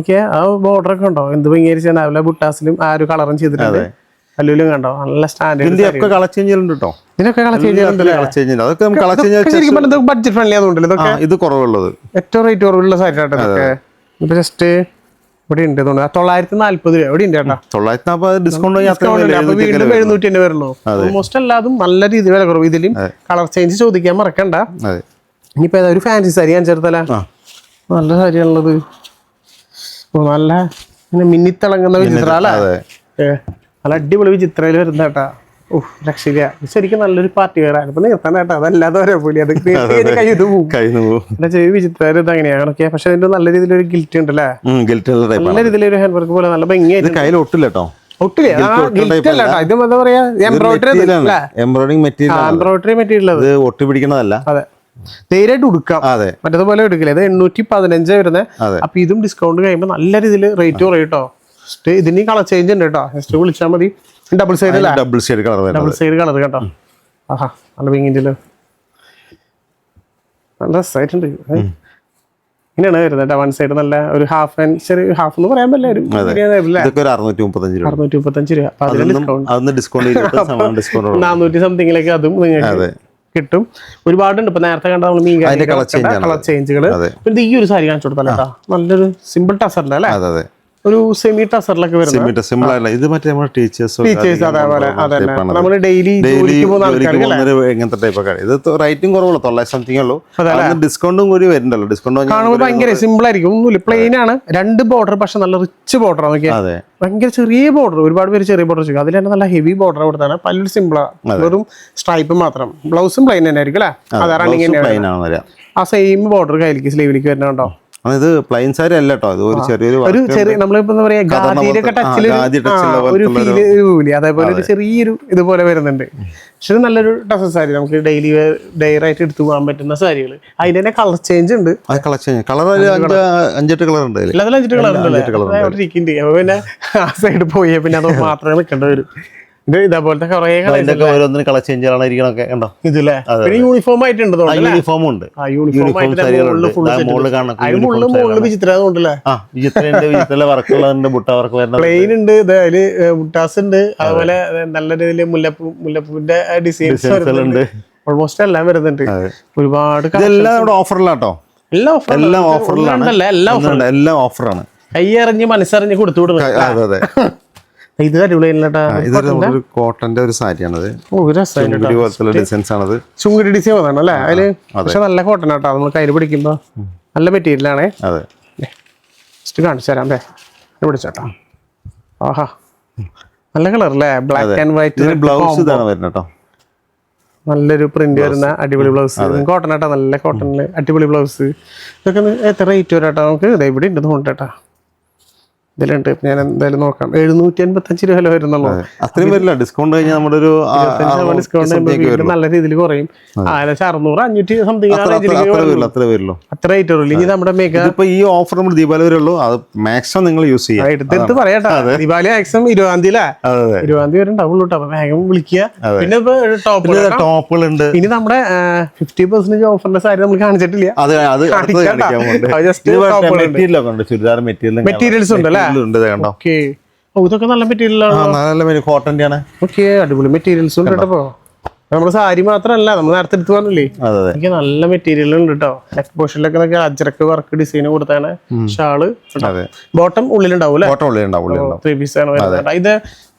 ഓക്കെ ആ ബോർഡർ ഒക്കെ ഉണ്ടോ? എന്ത് ഭംഗിയായിരിച്ചാൽ രാവിലെ ബുട്ടാസിലും ആ ഒരു കളറും ചെയ്തിട്ടുണ്ട്. അല്ലൂലും കണ്ടോ? നല്ല സ്റ്റാൻഡേർഡ് കളർ ചേഞ്ചുകളുണ്ട് കേട്ടോ ഇതിനൊക്കെ കളർ ചേഞ്ച് അതൊക്കെ കളർ ചേഞ്ച് ബഡ്ജറ്റ് ഫ്രണ്ട്ലി ആയതുകൊണ്ടല്ലോ ഇതൊക്കെ? ഇത് കുറവുള്ളത്. ഏറ്റവും റേറ്റ് കുറവുള്ള സാരി കേട്ടോ ഇതൊക്കെ. ഇപ്പൊ ജസ്റ്റ് ഇവിടെ ഉണ്ട് തോന്നുന്നു. തൊള്ളായിരത്തി നാല്പത് രൂപ. ഇവിടെ ഉണ്ട് കേട്ടോ. തൊള്ളായിരത്തി നാൽപ്പത് ഡിസ്കൗണ്ട് വീണ്ടും എഴുന്നൂറ്റി തന്നെ വരുള്ളൂ ഓൾമോസ്റ്റ് എല്ലാതും നല്ല രീതിയിൽ വില കുറവ്. ഇതിലും കളർ ചേഞ്ച് ചോദിക്കാൻ മറക്കണ്ട. ഇനിയിപ്പോ ഏതാ ഒരു ഫാൻസി സാരി ഞാൻ ചേർത്തല നല്ല സാരിയാണുള്ളത് നല്ല മിന്നി മിന്നിത്തിളങ്ങുന്ന വിചിത്ര അല്ലേ? നല്ല അടിപൊളി വിചിത്രയിൽ വരുന്ന കേട്ടാ. ഓഹ് രക്ഷയില്ല. ശരിക്കും നല്ലൊരു പാർട്ടി വേറെ ഇപ്പൊ നിർത്താൻ കേട്ടോ. അതല്ലാതെ വരെ പോലെ അത് (laughs) കൈ ഇത് പോകും ചെവി വിചിത്ര ഇത് അങ്ങനെയാണ് ഓക്കെ പക്ഷെ അതിന്റെ നല്ല രീതിയിലൊരു ഗിൽറ്റ് ഉണ്ടല്ലേ? നല്ല രീതിയിൽ രീതിയിലൊരു ഹാൻഡ് വർക്ക് പോലെ നല്ല ഭംഗിയായിട്ട് കയ്യിൽ ഒട്ടില്ല കേട്ടോ. എംബ്രോയിഡറി മെറ്റീരിയൽ എംബ്രോയിഡറി മെറ്റീരിയൽ ഒട്ടി പിടിക്കുന്നതല്ല. അതെ. ധൈര്യമായിട്ട് ഉടുക്കാം. അതെ. മറ്റേതുപോലെ എടുക്കില്ല. ഇത് എണ്ണൂറ്റി പതിനഞ്ച് വരുന്നത് അപ്പൊ ഇതും ഡിസ്കൗണ്ട് കഴിയുമ്പോൾ നല്ല രീതിയിൽ റേറ്റ് കുറയും കേട്ടോ ജസ്റ്റ് ഇതിന് കളർ ചേഞ്ച് ഉണ്ട് കേട്ടോ ജസ്റ്റ് വിളിച്ചാൽ മതി. Double side double side colour double side colour കേട്ടോ. ആഹാ നല്ല വിങ്ങിന്റെ നല്ല രസമായിട്ടുണ്ട് ഇങ്ങനെയാണ് വരുന്നത് കേട്ടോ വൺ സൈഡ് നല്ല ഒരു ഹാഫ് ആൻഡ് ചെറിയ ഹാഫ് എന്ന് പറയാൻ പറ്റില്ല. ഒരു അറുന്നൂറ്റി മുപ്പത്തഞ്ച് രൂപ. ഡിസ്കൗണ്ട് നാനൂറ്റി സംതിങ്ങിലേക്ക് അതും നിങ്ങൾക്ക് അതെ. കിട്ടും. ഒരുപാടുണ്ട്. ഇപ്പൊ നേരത്തെ കണ്ട നമ്മൾ മീൻ കളർ ചേഞ്ചുകൾ. പിന്നെ ഈ ഒരു സാരി കാണിച്ചു കൊടുത്താലോ നല്ലൊരു സിമ്പിൾ ടസറിന്റെ അല്ലേ? ഒരു സെമി ടസറിലൊക്കെ വരുന്നത് സിമ്പിൾ ആയില്ല ഇത് മറ്റേ നമ്മുടെ ടീച്ചേഴ്സ് ടീച്ചേഴ്സ് അതേപോലെ നമ്മൾ ഡെയിലി ജോലിക്ക് പോകുന്ന ഇങ്ങനത്തെ ടൈപ്പ് ഇത് റേറ്റും കുറവുള്ളൂ തൊള്ളായിരത്തി സംതിങ് ഉള്ളൂ. ഡിസ്കൗണ്ടും കൂടി വരുന്നുണ്ടല്ലോ. ഡിസ്കൗണ്ട് കാണുമ്പോൾ ഭയങ്കര സിമ്പിൾ ആയിരിക്കും. ഒന്നുമില്ല. പ്ലെയിൻ ആണ്. രണ്ട് ബോർഡർ പക്ഷെ നല്ല റിച്ച് ബോർഡർ അതെ. ഭയങ്കര ചെറിയ ബോർഡർ ഒരുപാട് പേര് ചെറിയ ബോർഡർ ചെയ്യും അതിൽ തന്നെ നല്ല ഹെവി ബോർഡർ കൊടുത്താണ് പല്ലൊരു സിമ്പിളാണ് വെറും സ്ട്രൈപ്പ് മാത്രം. ബ്ലൗസും പ്ലെയിൻ തന്നെ ആയിരിക്കും അല്ലേ? അതാ. റണ്ണിങ് ആണ് ആ സെയിം ബോർഡർ കയ്യിലേക്ക് സ്ലീവിലേക്ക് വരുന്നുണ്ടോ? ഇത് പ്ലെയിൻ സാരി അല്ല കേട്ടോ ഇത് ഒരു ചെറിയൊരു ഒരു ചെറിയ നമ്മളിപ്പോ എന്താ പറയാ അതേപോലെ ഒരു ചെറിയൊരു ഇതുപോലെ വരുന്നുണ്ട്. പക്ഷെ ഇത് നല്ലൊരു ടസ സാരി നമുക്ക് ഡെയിലി ഡെയർ ആയിട്ട് എടുത്തു പോകാൻ പറ്റുന്ന സാരികൾ അതിന്റെ തന്നെ കളർ ചേഞ്ച് ഉണ്ട്. കളർ ചേഞ്ച് കളർ അഞ്ചെട്ട് കളർ ഉണ്ട് അതിൽ അഞ്ചെട്ട് അഞ്ചിട്ട് കളർ ഉണ്ട് അവിടെ ഇരിക്കുന്നുണ്ട് അപ്പൊ പിന്നെ ആ സൈഡ് പോയി പിന്നെ അത് (laughs) മാത്രമേ നിൽക്കേണ്ടി വരും. ഇത് ഇതേപോലത്തെ കുറെ കളർ അതിന്റെ ഒക്കെ ഓരോന്നിന് കളർ ചേഞ്ചുകളാണ് ഇരിക്കണൊക്കെ കണ്ടോ? ഇതില്ലേ? യൂണിഫോം ആയിട്ടുണ്ട് ഉണ്ട്. യൂണിഫോം ബുട്ട വർക്ക് വരുന്നത് പ്ലെയിൻ ഉണ്ട് അതിൽ മുട്ടാസ് ഉണ്ട്. അതുപോലെ നല്ല രീതിയിൽ മുല്ലപ്പൂ മുല്ലപ്പൂവിന്റെ ഡിസൈൻസ് ഉണ്ട്. ഓൾമോസ്റ്റ് എല്ലാം വരുന്നുണ്ട്. ഒരുപാട് ക- നമ്മുടെ ഓഫറിലാട്ടോ എല്ലാ എല്ലാം ഓഫറിലാണ് എല്ലാ എല്ലാം ഓഫറാണ് കയ്യറിഞ്ഞ് മനസ്സറിഞ്ഞ് കൊടുത്തു വിടുന്നത് അതെ അതെ. (laughs) ഇത് അടിപൊളിയല്ലേട്ടാ? ഇതൊരു കോട്ടന്റെ ഒരു സാരിയാണത്. പോലത്തെ ഡിസൈൻസ് ആണത്. ചുങ്കുടി ഡിസൈൻ വന്നാണ് അല്ലേ? അതിൽ പക്ഷെ നല്ല കോട്ടൺ ആട്ടോ. നമ്മൾ കയ്യിൽ പിടിക്കുമ്പോ നല്ല മെറ്റീരിയൽ ആണേ. അതെ. ജസ്റ്റ് കാണിച്ചു തരാം അല്ലേ പിടിച്ചോട്ടാ. ആഹാ. നല്ല കളർ അല്ലേ? ബ്ലാക്ക് ആൻഡ് വൈറ്റ് ബ്ലൗസ് ഇതാണ് നല്ലൊരു പ്രിന്റ് വരുന്ന അടിപൊളി ബ്ലൗസ് കോട്ടൺ ആട്ടോ. നല്ല കോട്ടണിൽ അടിപൊളി ബ്ലൗസ് ഇതൊക്കെ എത്ര റേറ്റ് വരാട്ടോ നമുക്ക് ഇവിടെ ഉണ്ട് തോന്നട്ടാ ഇതിലുണ്ട്. ഞാൻ എന്തായാലും നോക്കാം. എഴുന്നൂറ്റി അൻപത്തഞ്ച് രൂപ വില വരുന്നുള്ളൂ. അത്രയും വരില്ല. ഡിസ്കൗണ്ട് കഴിഞ്ഞാൽ നമ്മുടെ ഒരു ഡിസ്കൗണ്ട് നല്ല രീതിയിൽ കുറയും. ഏകദേശം അറുന്നൂറ് അഞ്ഞൂറ്റി സംതിങ് അത്ര അത്ര അത്ര റേറ്റ് വരുള്ളൂ. ഇനി നമ്മുടെ ഇതിപ്പോ ഈ ഓഫർ നമ്മൾ ദീപാവലി വരെ ഉള്ളൂ. അത് മാക്സിമം നിങ്ങൾ യൂസ് ചെയ്യാം. എടുത്തെടുത്ത് പറയാട്ടാ. ദീപാവലി മാക്സിമം ഇരുപതാം തീയതി ഇരുപതാം തീയതി വരെ ഉണ്ടാവുള്ളൂ കേട്ടോ അപ്പൊ വേഗം വിളിക്കുക. പിന്നെ ഇപ്പൊ ടോപ്പ് ടോപ്പുകളുണ്ട്. ഇനി നമ്മുടെ ഫിഫ്റ്റി പെർസെന്റേജ് ഓഫറിന്റെ സാരി നമ്മൾ കാണിച്ചിട്ടില്ല. മെറ്റീരിയൽസ് ഉണ്ട്. ഉണ്ട് അല്ലേ? ഉണ്ട് കണ്ടോ? ഇതൊക്കെ നല്ല നല്ല കോട്ടന്റെ ആണ്. ഓക്കെ അടിപൊളി മെറ്റീരിയൽസ് ഉണ്ട് കേട്ടോ. നമ്മുടെ സാരി മാത്രമല്ല നമ്മൾ നേരത്തെ എടുത്ത് പറഞ്ഞില്ലേ? എനിക്ക് നല്ല മെറ്റീരിയൽ ഉണ്ട് കേട്ടോ. നെക്ക് അജ്രക്ക് വർക്ക് ഡിസൈൻ കൊടുത്താണ്. ഷാൾ അതെ. ബോട്ടം ഉള്ളിലുണ്ടാവും ത്രീ പീസ് ആണ് വരുന്നത് ഇത്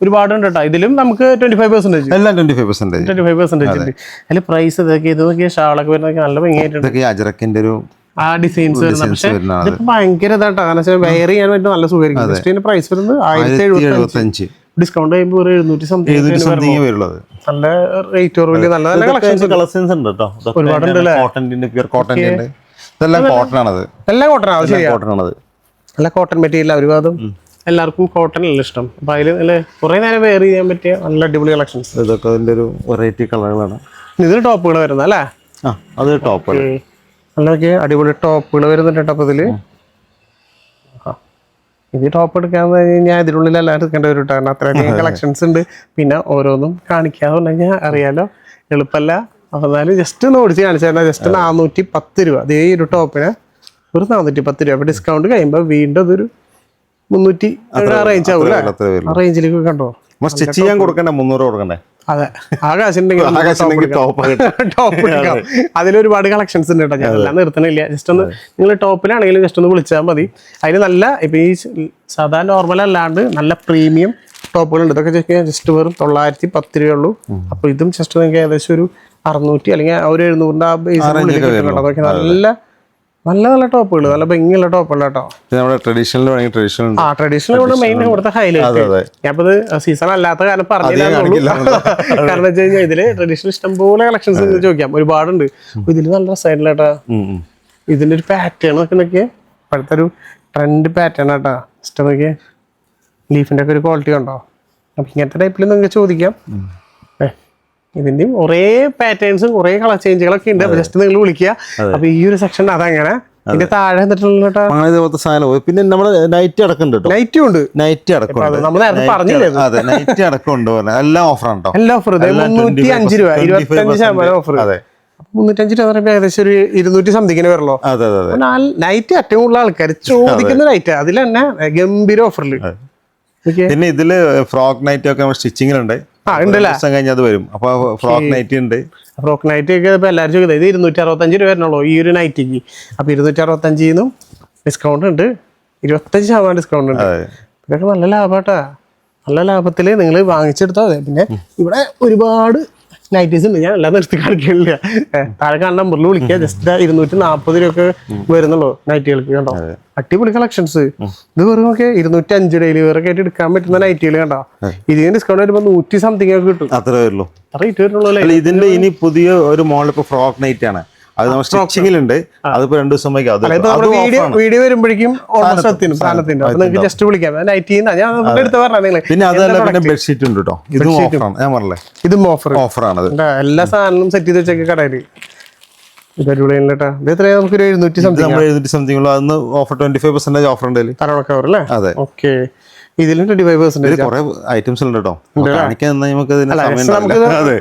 ഒരുപാട് ഉണ്ട് കേട്ടോ. ഇതിലും നമുക്ക് ട്വന്റി ഫൈവ് പെർസെന്റേജ് എല്ലാം twenty five percentage twenty five percentage ഉണ്ട്. അതിൽ പ്രൈസ് ഇതൊക്കെ ഇത് നോക്കിയാൽ ഷാളൊക്കെ വരുന്നതൊക്കെ നല്ല ഭംഗിയായിട്ടുണ്ട്. ഇതൊക്കെ ഈ ഒരു ആ ഡിസൈൻസ് വരുന്നത് പക്ഷേ ഇതിപ്പോ ഭയങ്കര ഇതാട്ടോ കാരണം വെച്ചാൽ വെയർ ചെയ്യാൻ പറ്റും നല്ല സുഖമായിരിക്കും. ജസ്റ്റ് ഇതിന്റെ പ്രൈസ് വരുന്നത് ആയിരത്തി ആയിരത്തി എഴുപത്തി എഴുപത്തി അഞ്ച് ഡിസ്കൗണ്ട് ചെയ്യുമ്പോൾ ഒരു എഴുന്നൂറ്റി സംതിങ് വരുള്ളത് നല്ല റേറ്റ് കുറവിൽ നല്ല നല്ല കളക്ഷൻസ് കളക്ഷൻസ് ഉണ്ട്. കേട്ടോ കോട്ടന്റെ പ്യൂർ കോട്ടന്റെ ഉണ്ട് ഇതെല്ലാം കോട്ടൺ ആണത്. എല്ലാം കോട്ടൺ ശരിയാ. കോട്ടൺ ആണത്. നല്ല കോട്ടൺ മെറ്റീരിയൽ ഒരുപാടും എല്ലാവർക്കും കോട്ടൺ അല്ല ഇഷ്ടം? അപ്പൊ അതിൽ നല്ല കുറെ നേരം വെയർ ചെയ്യാൻ പറ്റിയ നല്ല അടിപൊളി കളക്ഷൻസ് ഇതൊക്കെ അതിന്റെ ഒരു വെറൈറ്റി കളറുകളാണ് ഇതിന് ടോപ്പുകൾ വരുന്നത് അല്ലേ? ആ അത് ടോപ്പ് നല്ലൊക്കെ അടിപൊളി ടോപ്പുകൾ വരുന്നുണ്ട് കേട്ടോ ഇതിൽ ആ. ഇത് ടോപ്പ് എടുക്കാൻ കഴിഞ്ഞാൽ ഇതിനുള്ളിൽ എല്ലാം എടുക്കേണ്ടി വരും കാരണം അത്രയധികം കളക്ഷൻസ് ഉണ്ട്. പിന്നെ ഓരോന്നും കഴിഞ്ഞാൽ അറിയാലോ. എളുപ്പമല്ല അപ്പൊ എന്നാലും ജസ്റ്റ് ഒന്ന് ഓടിച്ച് കാണിച്ചാൽ ജസ്റ്റ് നാനൂറ്റി പത്ത് രൂപ. അതേ ഒരു ടോപ്പിന് ഒരു നാനൂറ്റി പത്ത് രൂപ. അപ്പൊ ഡിസ്കൗണ്ട് കഴിയുമ്പോൾ വീണ്ടും അതൊരു മുന്നൂറ്റി റേഞ്ച് ആവും ആ റേഞ്ചിലേക്ക് കണ്ടോ? സ്റ്റിച്ച് ചെയ്യാൻ കൊടുക്കണ്ടേ? മുന്നൂറ് കൊടുക്കണ്ടേ? അതെ. ആകാശുണ്ടെങ്കിൽ ടോപ്പ് ടോപ്പ് എടുക്കാം. അതിലൊരുപാട് കളക്ഷൻസ് ഉണ്ട് കേട്ടോ. ഞാൻ എല്ലാം നിർത്തണില്ല. ജസ്റ്റ് ഒന്ന് നിങ്ങൾ ടോപ്പിലാണെങ്കിലും ജസ്റ്റ് ഒന്ന് വിളിച്ചാൽ മതി. അതിന് നല്ല ഇപ്പൊ ഈ സാധാ നോർമൽ അല്ലാണ്ട് നല്ല പ്രീമിയം ടോപ്പുകൾ ടോപ്പുകളുണ്ട് ഇതൊക്കെ ജസ്റ്റ് വെറും തൊള്ളായിരത്തി പത്ത് രൂപയുള്ളൂ. അപ്പൊ ഇതും ജസ്റ്റ് നിങ്ങൾക്ക് ഏകദേശം ഒരു അറുന്നൂറ്റി അല്ലെങ്കിൽ ഒരു എഴുന്നൂറിന്റെ ആ ബേസ് അതൊക്കെ നല്ല നല്ല നല്ല ടോപ്പുകൾ നല്ല ഭംഗിയുള്ള ടോപ്പുകൾ കേട്ടോ നമ്മുടെ ട്രഡീഷണൽ വേണമെങ്കിൽ ട്രഡീഷണൽ ആ ട്രഡീഷണൽ മെയിൻ ഇവിടുത്തെ അതെ, ഹൈലൈറ്റ്. ഞാനിപ്പത് സീസൺ അല്ലാത്ത കാരണം പറഞ്ഞില്ല (laughs) കാരണം വെച്ച് കഴിഞ്ഞാൽ ഇതിൽ ട്രഡീഷണൽ ഇഷ്ടംപോലെ കളക്ഷൻസ് ചോദിക്കാം. ഒരുപാടുണ്ട്. ഇതിൽ ഇതിൽ നല്ല രസമായിട്ടില്ല കേട്ടാ. ഇതിന്റെ ഒരു പാറ്റേൺ ഒക്കെ നോക്കിയേ. ഇപ്പോഴത്തെ ഒരു ട്രെൻഡ് പാറ്റേൺ ആട്ടാ ഇഷ്ടം നോക്കിയേ. ലീഫിന്റെ ഒക്കെ ഒരു ക്വാളിറ്റി ഉണ്ടോ അപ്പൊ ഇങ്ങനത്തെ ടൈപ്പിൽ നിങ്ങൾക്ക് ചോദിക്കാം. ഏ, ഇതിന്റെയും കുറേ പാറ്റേൺസും കുറേ കളർ ചേഞ്ചുകളൊക്കെ ഉണ്ട്. ജസ്റ്റ് നിങ്ങൾ വിളിക്കുക. അപ്പൊ ഈ ഒരു സെക്ഷൻ അതങ്ങനെ. ഇതിന്റെ താഴെ എന്നിട്ടുള്ള അങ്ങനെ ഇതുപോലത്തെ സാധനം. പിന്നെ നമ്മുടെ നൈറ്റ് അടക്കുന്നുണ്ട് നൈറ്റും ഉണ്ട്. നൈറ്റ് അടക്കമുണ്ട് നമ്മൾ നേരത്തെ പറഞ്ഞില്ലേ അതെ? നൈറ്റ് അടക്കമുണ്ട് എല്ലാം ഓഫറാണ് ഉണ്ടോ എല്ലാ ഓഫർ മുന്നൂറ്റി അഞ്ച് രൂപ 25% ഇരുപത്തഞ്ച് ശതമാനം ഓഫർ അതെ. മുന്നൂറ്റഞ്ച് രൂപ പറയുമ്പോൾ ഏകദേശം ഒരു ഇരുന്നൂറ്റി സംതിങ്ങിന് വരുള്ളൂ. അതെ അതെ നൈറ്റ് ഏറ്റവും കൂടുതൽ ആൾക്കാർ ചോദിക്കുന്ന നൈറ്റ് അതിൽ തന്നെ ഗംഭീര ഓഫറിൽ പിന്നെ ഇതിൽ ഫ്രോക്ക് നൈറ്റ് ഒക്കെ നമ്മൾ സ്റ്റിച്ചിങ്ങിലുണ്ട്? ദിവസം കഴിഞ്ഞ് അത് വരും. അപ്പൊ ഫ്രോക്ക് നൈറ്റ് ഉണ്ട്. ഫ്രോക്ക് നൈറ്റ് ഒക്കെ ഇപ്പൊ എല്ലാവരും ചോദിക്കുന്നത് ഇത് ഇരുന്നൂറ്റി അറുപത്തഞ്ച് രൂപ വരണുള്ളൂ ഈ ഒരു നൈറ്റിക്ക് അപ്പൊ ഇരുന്നൂറ്റി അറുപത്തഞ്ചിൽ നിന്നും ഡിസ്കൗണ്ട് ഉണ്ട്. ഇരുപത്തഞ്ച് ശതമാനം ഡിസ്കൗണ്ട് ഉണ്ട്. ഇതൊക്കെ നല്ല ലാഭാട്ടാ. നല്ല ലാഭത്തിൽ നിങ്ങൾ വാങ്ങിച്ചെടുത്താൽ അതെ പിന്നെ ഇവിടെ ഒരുപാട് നൈറ്റീസ് ഉണ്ട് ഞാൻ എല്ലാം നിർത്തി കാണിക്കില്ല താഴെ കാണുന്ന നമ്പറിൽ വിളിക്കുക ജസ്റ്റ് ഇരുന്നൂറ്റി നാൽപ്പത് രൂപ വരുന്നുള്ളൂ നൈറ്റികൾക്ക് കണ്ടോ? അടിപൊളി കളക്ഷൻസ് ഇത് വെറും ഒക്കെ ഇരുന്നൂറ്റി അഞ്ച് ഡെയിലി വേറെ ആയിട്ട് എടുക്കാൻ പറ്റുന്ന നൈറ്റികൾ കണ്ടോ? ഇതിന് ഡിസ്കൗണ്ട് വരുമ്പോൾ നൂറ്റി സംതിങ് ഒക്കെ കിട്ടും. അത്രേ വരുള്ളൂ. റേറ്റ് വരുന്നുള്ളൂ അല്ലേ? ഇതിന്റെ ഇനി പുതിയ ഒരു മോഡൽ ഇപ്പൊ ഫ്രോക്ക് നൈറ്റ് ആണ്. അത് നമ്മൾ സ്റ്റിച്ചിങ്ങിലുണ്ട്. അതിപ്പോ രണ്ടു ദിവസം വൈകി. അത് വീഡിയോ വരുമ്പോഴേക്കും നിങ്ങൾക്ക് ജസ്റ്റ് വിളിക്കാം. പിന്നെ അതല്ല പിന്നെ ബെഡ്ഷീറ്റ് ഉണ്ട് കേട്ടോ. ഇതും ഓഫറാണ് ഞാൻ പറഞ്ഞേ ഇതും ഓഫർ ഓഫറാണത് എല്ലാ സാധനങ്ങളും സെറ്റ് ചെയ്ത് വെച്ചേക്ക് കടയിൽ എഴുന്നൂറ്റി സംതിങ് ഉള്ളു. അന്ന് offer twenty five percentage offer ഉണ്ട് കവർ അല്ലേ? അതെ. ഓക്കെ ഇതിലും ട്വന്റി ഫൈവ് ഇതിൽ കുറെ ഐറ്റംസ് ഉണ്ട് കേട്ടോ നമുക്ക്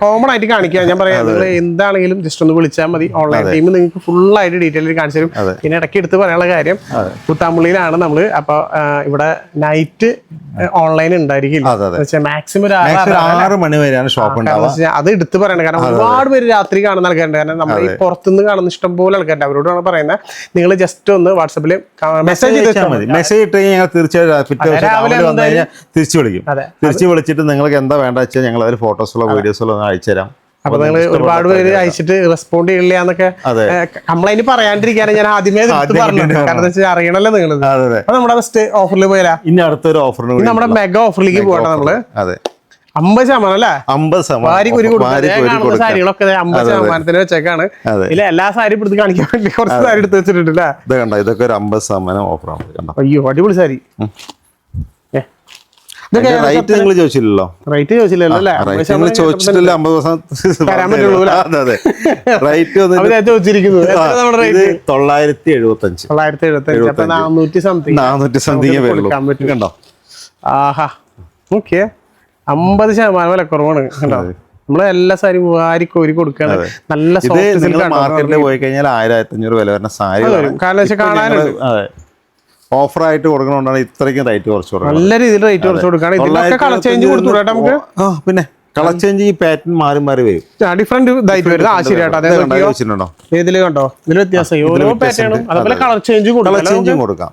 കോമൺ ആയിട്ട് കാണിക്കാം. ഞാൻ പറയാം നിങ്ങൾ എന്താണെങ്കിലും ജസ്റ്റ് ഒന്ന് വിളിച്ചാൽ മതി. ഓൺലൈൻ ടീം നിങ്ങൾക്ക് ഫുൾ ആയിട്ട് ഡീറ്റെയിൽ കാണിച്ചു തരും. പിന്നെ ഇടയ്ക്ക് എടുത്ത് പറയാനുള്ള കാര്യം പുത്താമ്പുള്ളിയിലാണ് നമ്മൾ അപ്പൊ ഇവിടെ നൈറ്റ് ഓൺലൈൻ ഉണ്ടായിരിക്കില്ല. മാക്സിമം ഒരു ആറ് മണി വരെയാണ് ഷോപ്പ് ഉണ്ടാവുക. അത് എടുത്ത് പറയണം. കാരണം ഒരുപാട് പേര് രാത്രി കാണുന്ന ആൾക്കാരുണ്ട്. കാരണം നമ്മൾ ഈ പുറത്തുനിന്ന് കാണുന്ന ഇഷ്ടം പോലെ ആൾക്കാരുണ്ട്. അവരോടാണ് പറയുന്നത് നിങ്ങൾ ജസ്റ്റ് ഒന്ന് വാട്സപ്പിൽ മെസ്സേജ് മെസ്സേജ് ഇട്ട് ഞങ്ങൾ തീർച്ചയായും വന്നു കഴിഞ്ഞാൽ തിരിച്ചു വിളിക്കും. തിരിച്ചു വിളിച്ചിട്ട് നിങ്ങൾക്ക് എന്താ വേണ്ട വെച്ചാൽ ഞങ്ങൾ അതിൽ ഫോട്ടോസുള്ള വീഡിയോസുള്ള ഒന്ന് അയച്ചു തരാം. അപ്പൊ നിങ്ങൾ ഒരുപാട് പേര് അയച്ചിട്ട് റെസ്പോണ്ട് ചെയ്യില്ല എന്നൊക്കെ കംപ്ലൈന്റ് പറയാണ്ടിരിക്കാനാണ് ഞാൻ ആദ്യമേ ഇത് പറഞ്ഞത്. കാരണം വെച്ചാൽ അറിയണല്ലോ നിങ്ങൾ അപ്പൊ നമ്മുടെ ബെസ്റ്റ് ഓഫറിൽ പോയാ ഇനി അടുത്തൊരു ഓഫറിന് നമ്മുടെ മെഗാ ഓഫറിലേക്ക് പോകണം നമ്മൾ. അതെ. അമ്പത് ശതമാനം അല്ലേ? അമ്പത് ശതമാനം സാരികളൊക്കെ അമ്പത് ശതമാനത്തിന് വെച്ചേക്കാണ്. ഇല്ല എല്ലാ സാരി എടുത്ത് കാണിക്കാൻ വേണ്ടി കുറച്ച് സാരി എടുത്ത് വെച്ചിട്ടുണ്ട് ഇതൊക്കെ ഒരു അമ്പത് ശതമാനം ഓഫറാണ് അയ്യോ അടിപൊളി സാരി. റേറ്റ് നിങ്ങൾ ചോദിച്ചില്ലല്ലോ. റൈറ്റ് ചോദിച്ചില്ലല്ലോ അല്ലേ? നിങ്ങൾ ചോദിച്ചിട്ടില്ല അമ്പത് ദിവസം (laughs) തരാൻ പറ്റുള്ളൂ അതെ അതെ. റൈറ്റ് (laughs) വന്നിട്ട് അവർ ചോദിച്ചിരിക്കുന്നു. നമ്മുടെ ഇത് റേറ്റ് തൊള്ളായിരത്തി എഴുപത്തി അഞ്ച് തൊള്ളായിരത്തി എഴുപത്തി അഞ്ച് നാനൂറ്റി സംതിങ് നാനൂറ്റി സംതിങ് കൊടുക്കാൻ പറ്റും. കണ്ടോ? ആഹാ. ഓക്കെ അമ്പത് ശതമാനം വില കുറവാണ് കണ്ടോ നമ്മൾ എല്ലാ സാരി വാരി കോരി കൊടുക്കാണ് നല്ല മാർക്കറ്റിൽ പോയി കഴിഞ്ഞാൽ ആയിരം ആയിരത്തി അഞ്ഞൂറ് വില വരുന്ന സാരി കാരണം വെച്ചാൽ കാണാനുണ്ട്. ആയിട്ട് കൊടുക്കണോണ്ടാണ് ഇത്രയ്ക്കും റേറ്റ് കുറച്ച് കൊടുക്കുന്നത് നല്ല രീതിയിൽ റേറ്റ് കുറച്ച് കൊടുക്കുകയാണ് കളർ ചേഞ്ച് കൊടുത്തു നമുക്ക്. പിന്നെ കളർ ചേഞ്ച് ഈ പാറ്റേൺ മാറി മാറി വരും. ഡിഫറെന്റ് ഇതായിട്ട് വരും. ആ ശരിയാട്ടോ വ്യത്യാസം. ഇതിൽ കണ്ടോ ഇതിൽ വ്യത്യാസമായി ഓരോ പാറ്റേണും അതുപോലെ കളർ ചേഞ്ചും കളർ കൊടുക്കാം ചേഞ്ചും കൊടുക്കാം.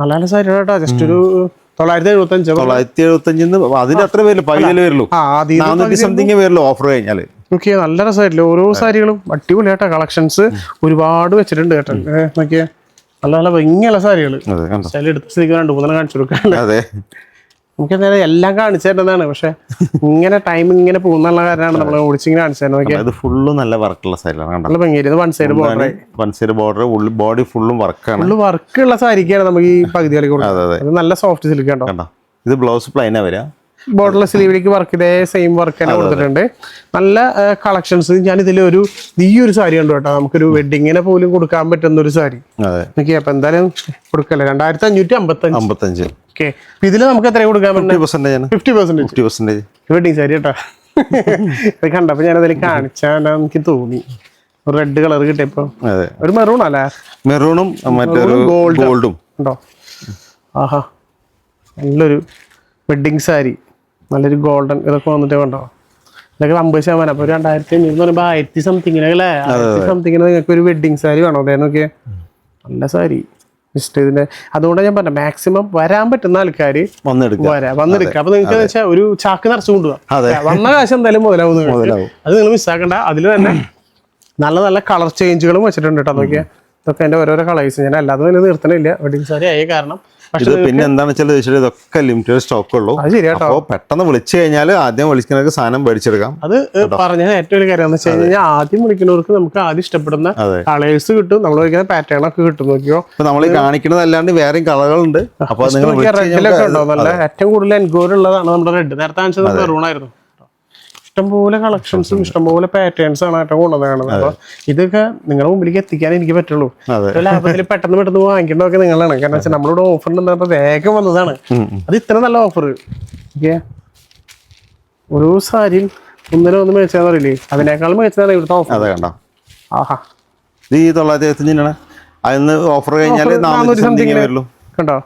നല്ല നല്ല സാരി കേട്ടോ. ജസ്റ്റ് ഒരു തൊള്ളായിരത്തി എഴുപത്തി അഞ്ച് തൊള്ളായിരത്തി എഴുപത്തി അഞ്ചിന്ന് അതിന് അത്ര അതിൽ നാനൂറ്റി സംതിങ് വരുള്ളൂ ഓഫർ കഴിഞ്ഞാൽ. ഓക്കെ നല്ല രസമായിട്ടില്ല? ഓരോ സാരികളും അടിപൊളി കേട്ടോ കളക്ഷൻസ് ഒരുപാട് വെച്ചിട്ടുണ്ട് കേട്ടോ. നോക്കിയേ. നല്ല നല്ല ഭംഗിയുള്ള സാരികൾ. എടുത്ത സ്ഥിതിക്ക് രണ്ട് മൂന്നെണ്ണം കാണിച്ചു കൊടുക്കാണ്ട്. അതെ. നമുക്ക് എല്ലാം കാണിച്ചു തരുന്നതാണ്. പക്ഷെ ഇങ്ങനെ ടൈം ഇങ്ങനെ പോകുന്നുള്ള കാരണമാണ് നമ്മൾ ഓടിച്ചിങ്ങനെ കാണിച്ചു തരുന്നത്. നോക്കിയാൽ ഇത് ഫുള്ളും നല്ല വർക്കുള്ള സാരി നല്ല ഭംഗിയായി ഇത് one side border one side border body ഫുള്ളും വർക്കാണ് ഫുള്ള് വർക്കുള്ള സാരിക്കാണ് നമുക്ക് ഈ പകുതി കൊടുക്കുന്നത്. നല്ല സോഫ്റ്റ് സിൽക്ക് ഇത് ബ്ലൗസ് പ്ലൈനാ വരിക? ബോർഡർലെസ് സ്ലീവിലേക്ക് വർക്ക് ഇതേ സെയിം വർക്ക് തന്നെ കൊടുത്തിട്ടുണ്ട്. നല്ല കളക്ഷൻസ് ഞാൻ ഇതിൽ ഒരു ഈ ഒരു സാരി ഉണ്ട് കേട്ടോ. നമുക്കൊരു വെഡിങ്ങിനെ പോലും കൊടുക്കാൻ പറ്റുന്ന ഒരു സാരി അതെ. നോക്കി അപ്പൊ എന്തായാലും കൊടുക്കല്ലേ? രണ്ടായിരത്തി അഞ്ഞൂറ്റി അമ്പത്തഞ്ച്. അമ്പത്തഞ്ച് ഓക്കെ ഇതിൽ നമുക്ക് എത്ര കൊടുക്കാൻ പറ്റും ഫിഫ്റ്റി പെർസെന്റേജ് വെഡിങ് സാരി കേട്ടോ. (laughs) ഇത് കണ്ടപ്പോ ഞാൻ അതിൽ കാണിച്ചാൽ എനിക്ക് തോന്നി. റെഡ് കളർ കിട്ടിയപ്പോ. ഒരു മെറൂൺ അല്ലേ? മെറൂണും മറ്റൊരു. ഗോൾഡും ഉണ്ടോ? ആഹാ. നല്ലൊരു വെഡിങ് സാരി നല്ലൊരു ഗോൾഡൻ ഇതൊക്കെ വന്നിട്ട് കണ്ടോ? ഇതൊക്കെ അമ്പത് ശതമാനം. അപ്പൊ രണ്ടായിരത്തി അഞ്ഞൂറ് പറയുമ്പോൾ ആയിരത്തി സംതിങ്ങിന് അല്ലേ? ആയിരത്തി സംതിങ്ങിന് നിങ്ങൾക്ക് ഒരു വെഡിങ് സാരി വേണോ? അതെ നോക്കിയേ. നല്ല സാരി മിസ്റ്റ് ഇതിന്റെ അതുകൊണ്ട് ഞാൻ പറഞ്ഞ മാക്സിമം വരാൻ പറ്റുന്ന ആൾക്കാർ വന്നെടുക്കുക. വരാ വന്നെടുക്കുക. അപ്പൊ നിങ്ങൾക്ക് വെച്ചാൽ ഒരു ചാക്ക് നിറച്ചു കൊണ്ടുപോകാം. വന്ന കാശ് എന്തായാലും. മുതലാവും. അത് നിങ്ങൾ മിസ്സാക്കണ്ട അതിൽ തന്നെ നല്ല നല്ല കളർ ചേഞ്ചുകളും വെച്ചിട്ടുണ്ട് കേട്ടോ നോക്കിയാ. ഇതൊക്കെ എന്റെ ഓരോരോ കളേഴ്സ്. ഞാൻ അല്ലാതെ തന്നെ നിർത്തണില്ല. വെഡിങ് സാരി ആയ കാരണം. ഇത് പിന്നെ എന്താണെന്ന് വെച്ചാൽ ചോദിച്ചാൽ ഇതൊക്കെ ലിമിറ്റഡ് സ്റ്റോക്ക് ഉള്ളൂ. അപ്പോൾ പെട്ടെന്ന് വിളിച്ചു കഴിഞ്ഞാൽ ആദ്യം വിളിക്കുന്നവർക്ക് സാധനം മേടിച്ചെടുക്കാം. അത് പറഞ്ഞ ഏറ്റവും വലിയ കാര്യം എന്ന് വെച്ച് കഴിഞ്ഞാൽ ആദ്യം വിളിക്കുന്നവർക്ക് നമുക്ക് ആദ്യം ഇഷ്ടപ്പെടുന്ന കളേഴ്സ് കിട്ടും. നമ്മൾ വയ്ക്കുന്ന പാറ്റേൺ ഒക്കെ കിട്ടും നോക്കിയോ നമ്മൾ കാണിക്കുന്നത് കാണിക്കുന്നതല്ലാണ്ട് വേറെയും കളറുകളുണ്ട്. അപ്പോൾ നിങ്ങൾ വിളിച്ച് റെഡിലൊക്കെ ഉണ്ടോ? നല്ല ഏറ്റവും കൂടുതൽ എൻക്വയറി ഉള്ളതാണ് നമ്മുടെ റെഡ് നേരത്തെ കാണിച്ചത് മെറൂൺ ആയിരുന്നു. ഇഷ്ടംപോലെ കളക്ഷൻസും ഇഷ്ടംപോലെ. പാറ്റേൺസ് ആണ് ഏറ്റവും കൊണ്ടുവന്ന് കാണുന്നത്. അപ്പൊ ഇതൊക്കെ നിങ്ങളുടെ മുമ്പിലേക്ക് എത്തിക്കാൻ എനിക്ക് പറ്റുള്ളൂ. ലാഭത്തിൽ പെട്ടെന്ന് പെട്ടെന്ന് വാങ്ങിക്കേണ്ടതൊക്കെ നിങ്ങളാണ്. കാരണം വെച്ചാൽ നമ്മളിവിടെ ഓഫർ ഉണ്ടെന്നപ്പോ വേഗം വന്നതാണ്. അത് ഇത്ര നല്ല ഓഫർ ഓക്കെ. ഒരു സാരി ഒന്നിനെ ഒന്ന് മേടിച്ചാന്ന് പറയില്ലേ? അതിനേക്കാളും മേടിച്ചതാണ് ഇവിടുത്തെ ഓഫർ അതെ കണ്ടോ? ആഹാ. ഇത് ഈ തൊള്ളായിരത്തി അതിന് ഓഫർ കഴിഞ്ഞാൽ കണ്ടോ?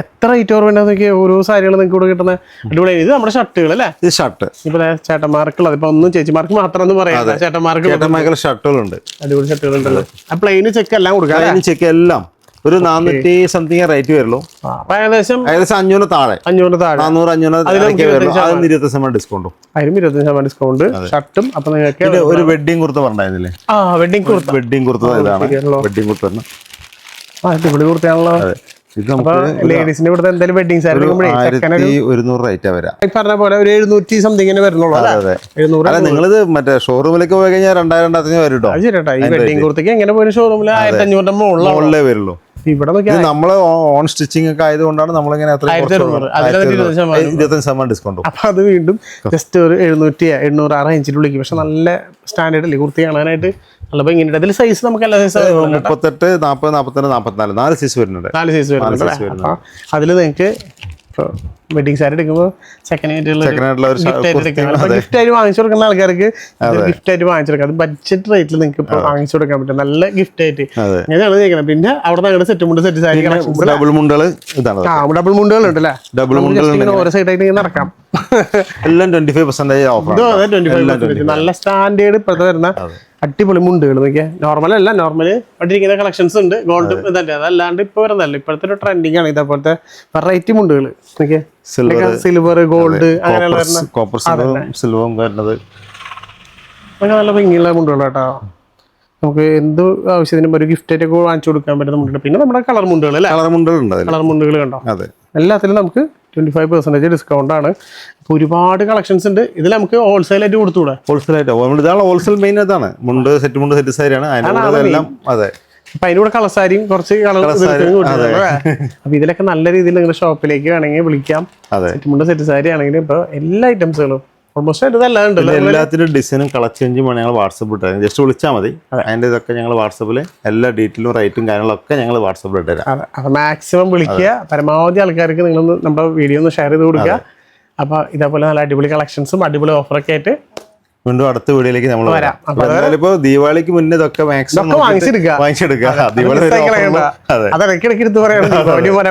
എത്ര റേറ്റ് ഓർമ്മ നോക്കിയ ഓരോ സാരികൾ നിങ്ങൾക്ക് ഇവിടെ കിട്ടുന്ന അടിപൊളി ഇത് നമ്മുടെ ഷർട്ടുകൾ അല്ലേ? ഇത് ഷർട്ട് ഇപ്പൊ ചേട്ടന്മാർക്കുള്ളത്. ഇപ്പൊ ഒന്നും ചേച്ചിമാർക്ക് മാത്രം എന്ന് പറയാം. ചേട്ടന്മാർക്ക് ചേട്ടന്മാർക്കുള്ള ഷർട്ടുകളുണ്ട് അടിപൊളി ഷർട്ടുകൾ ഉണ്ടല്ലോ. ആ പ്ലെയിന് ചെക്ക് എല്ലാം കൊടുക്കാം? ചെക്ക് എല്ലാം. ഒരു നാനൂറ്റി സംതിങ് റേറ്റ് വരുള്ളൂ. ഏകദേശം ഏകദേശം അഞ്ഞൂറ് താഴെ. അഞ്ഞൂറ് താഴെ. നാനൂറ് അഞ്ഞൂറ് വരുള്ളൂ. അതിന് ഇരുപത്തി ശതമാനം ഡിസ്കൗണ്ടും അതിനും ഇരുപത്തഞ്ച് ശതമാനം ഡിസ്കൗണ്ട് ഷർട്ടും അപ്പൊ നിങ്ങൾക്ക് പിന്നെ ഒരു വെഡിങ് കുർത്ത പറഞ്ഞില്ലേ ആ വെഡിങ് കുർത്ത. വെഡിങ് കുർത്ത ഇതാണ്. ശരിയാണല്ലോ. വെഡിങ് കുർത്ത തന്നെ. ആ അടിപൊളി കുർത്തയാണല്ലോ. അതെ. ഇത് നമുക്ക് ലേഡീസിന്റെ ഇവിടുത്തെ എന്തായാലും വെഡിങ് സാരി ഒരുന്നൂറ് റേറ്റാ വരാം. പറഞ്ഞ പോലെ ഒരു എഴുന്നൂറ്റി സംതിങ്ങിന് വരുന്നുള്ളൂ അല്ലേ? നിങ്ങളിത് മറ്റേ ഷോറൂമിലേക്ക് പോയി കഴിഞ്ഞാൽ രണ്ടായിരം രണ്ടായിരത്തി വരും കേട്ടോ അത് ഈ വെഡിങ് കുർത്തിക്ക് എങ്ങനെ പോയി ഷോറൂമിൽ ആയിരത്തി അഞ്ഞൂറിന്റെ മുകളിലെ വരുള്ളൂ. ഇവിടെ നമ്മൾ ഓൺ സ്റ്റിച്ചിങ് ഒക്കെ ആയതുകൊണ്ടാണ് നമ്മളിങ്ങനെ ഇരുപത്തഞ്ച് ശതമാനം. ഡിസ്കൗണ്ട് അപ്പൊ അത് വീണ്ടും ജസ്റ്റ് ഒരു എഴുന്നൂറ്റി എണ്ണൂറ് ആ റേഞ്ചിൽ വിളിക്കും പക്ഷെ നല്ല സ്റ്റാൻഡേർഡ് അല്ലേ? കുർത്തി കാണാനായിട്ട് നല്ല ഭംഗിയുണ്ട് അതിൽ സൈസ് നമുക്ക് എല്ലാ സൈസ് മുപ്പത്തെട്ട് നാൽപ്പത് നാൽപ്പത്തിരണ്ട് നാൽപ്പത്തിനാല് നാല് സൈസ് വരുന്നുണ്ട്. നാല് സൈസ് വരുന്നുണ്ട് അതിൽ നിങ്ങൾക്ക് വെഡിങ് സാരി എടുക്കുമ്പോൾ സെക്കൻഡ് ഒരു ഗിഫ്റ്റ് ആയിട്ട് വാങ്ങിച്ചു കൊടുക്കുന്ന ആൾക്കാർക്ക് ഗിഫ്റ്റ് ആയിട്ട് വാങ്ങിച്ചു കൊടുക്കാം. അത് ബഡ്ജറ്റ് റേറ്റിൽ നിങ്ങൾക്ക് ഇപ്പോൾ വാങ്ങിച്ചു കൊടുക്കാൻ പറ്റും. നല്ല ഗിഫ്റ്റ് ആയിട്ട്. ഞാനാണ് ചെയ്യുന്നത് പിന്നെ അവിടെ ഞങ്ങളുടെ സെറ്റ് മുണ്ട് സെറ്റ് സാരി ഡബിൾ മുണ്ടുകൾ ആ ഡബിൾ മുണ്ടുകൾ ഉണ്ടല്ലേ ഡബിൾ മുണ്ടുകൾ ഓരോ സൈഡായിട്ട് ഇങ്ങനെ നടക്കാം. എല്ലാം ട്വന്റി ഫൈവ് പെർസെന്റേജ് ഓഫർ നല്ല സ്റ്റാൻഡേർഡ് ഇപ്പോഴത്തെ വരുന്ന അടിപൊളി മുണ്ടുകൾ നോക്കിയാൽ നോർമൽ അല്ല നോർമൽ ഇരിക്കുന്ന കളക്ഷൻസ് ഉണ്ട്. ഗോൾഡ് ഇതല്ലേ. അതല്ലാണ്ട് ഇപ്പൊ വരുന്നതല്ല. ഇപ്പോഴത്തെ ഒരു ട്രെൻഡിങ് ആണ് ഇതേപോലത്തെ വെറൈറ്റി മുണ്ടുകൾ സിൽവർ ഗോൾഡ് അങ്ങനെയുള്ള സിൽവറും വരുന്നത്. അങ്ങനെ നല്ല ഭംഗിയുള്ള മുണ്ടുകൾ കേട്ടോ നമുക്ക് എന്ത് ആവശ്യത്തിനും ഒരു ഗിഫ്റ്റ് ആയിട്ട് വാങ്ങിച്ചു കൊടുക്കാൻ പറ്റുന്ന മുണ്ടുകൾ പിന്നെ നമ്മുടെ കളർ മുണ്ടുകൾ അല്ലേ? കളർ മുണ്ടുകൾ കളർ മുണ്ടുകൾ കണ്ടോ? അതെ. എല്ലാത്തിലും നമുക്ക് ട്വന്റി ഫൈവ് പെർസെന്റേജ് ഡിസ്കൗണ്ട് ആണ്. ഇപ്പൊ ഒരുപാട് കളക്ഷൻസ് ഉണ്ട്. ഇതിൽ നമുക്ക് ഹോൾസെയിൽ ആയിട്ട് കൊടുത്തുകൂടെ നമ്മൾ ഇതാണ് ഹോൾസെയിൽ മെയിൻ അതാണ് മുണ്ട് സെറ്റ് മുണ്ട് സെറ്റ് സാരിയാണ് അതിന്റെ കൂടെ അതെ. അപ്പൊ അതിനൂടെ കളസാരിയും കുറച്ച് കളർ അപ്പൊ ഇതിലൊക്കെ നല്ല രീതിയിൽ നിങ്ങളുടെ ഷോപ്പിലേക്ക് വേണമെങ്കിൽ വിളിക്കാം. സെറ്റ് മുണ്ട് സെറ്റ് സാരി ആണെങ്കിലും ഇപ്പൊ എല്ലാ ഐറ്റംസുകളും ഓൾമോസ്റ്റ് ആയിട്ട് ഇതെല്ലാം ഉണ്ടല്ലോ എല്ലാത്തിനും ഡിസൈനും കളർ ചേഞ്ചും വേണം ഞങ്ങൾ വാട്സപ്പ് ഇട്ടുതരാം ജസ്റ്റ് വിളിച്ചാൽ മതി. അതിന്റെ ഇതൊക്കെ ഞങ്ങൾ വാട്സപ്പിൽ എല്ലാ ഡീറ്റെയിലും റേറ്റും കാര്യങ്ങളൊക്കെ ഞങ്ങൾ വാട്സപ്പിൽ ഇട്ടുതരാം മാക്സിമം വിളിക്കുക. പരമാവധി ആൾക്കാർക്ക് നിങ്ങൾ നമ്മുടെ വീഡിയോ ഒന്ന് ഷെയർ ചെയ്ത് കൊടുക്കുക. അപ്പൊ ഇതേപോലെ നല്ല അടിപൊളി കളക്ഷൻസും അടിപൊളി ഓഫറൊക്കെ ആയിട്ട് വീണ്ടും അടുത്ത വീഡിയോയിലേക്ക് നമ്മൾ വരാം. എന്തായാലും ഇപ്പൊ ദീപാവലിക്ക് മുന്നേ ഇതൊക്കെ മാക്സിമം വാങ്ങിച്ചെടുക്കാം വാങ്ങിച്ചെടുക്കുക.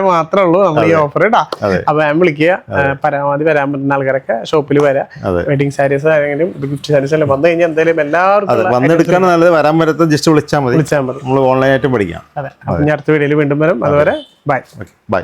മാത്രമേ ഉള്ളൂ നമ്മൾ ഈ ഓഫർ ഇടാ. അപ്പൊ ഞാൻ വിളിക്കുക. പരമാവധി വരാൻ പറ്റുന്ന ആൾക്കാരൊക്കെ ഷോപ്പിൽ വരാം. വെഡിങ് സാരീസ് ആണെങ്കിലും ഗിഫ്റ്റ് സാരീസ് എല്ലാം വന്നു കഴിഞ്ഞാൽ എന്തായാലും എല്ലാവർക്കും വന്നെടുക്കാൻ നല്ലത് വരാൻ പറ്റത്ത ജസ്റ്റ് വിളിച്ചാൽ മതി. വിളിച്ചാൽ മതി. നമ്മൾ ഓൺലൈനായിട്ട് പഠിക്കാം. അതെ ഞാൻ അടുത്ത വീഡിയോയിൽ വീണ്ടും വരും. അതുവരെ ബൈ ബൈ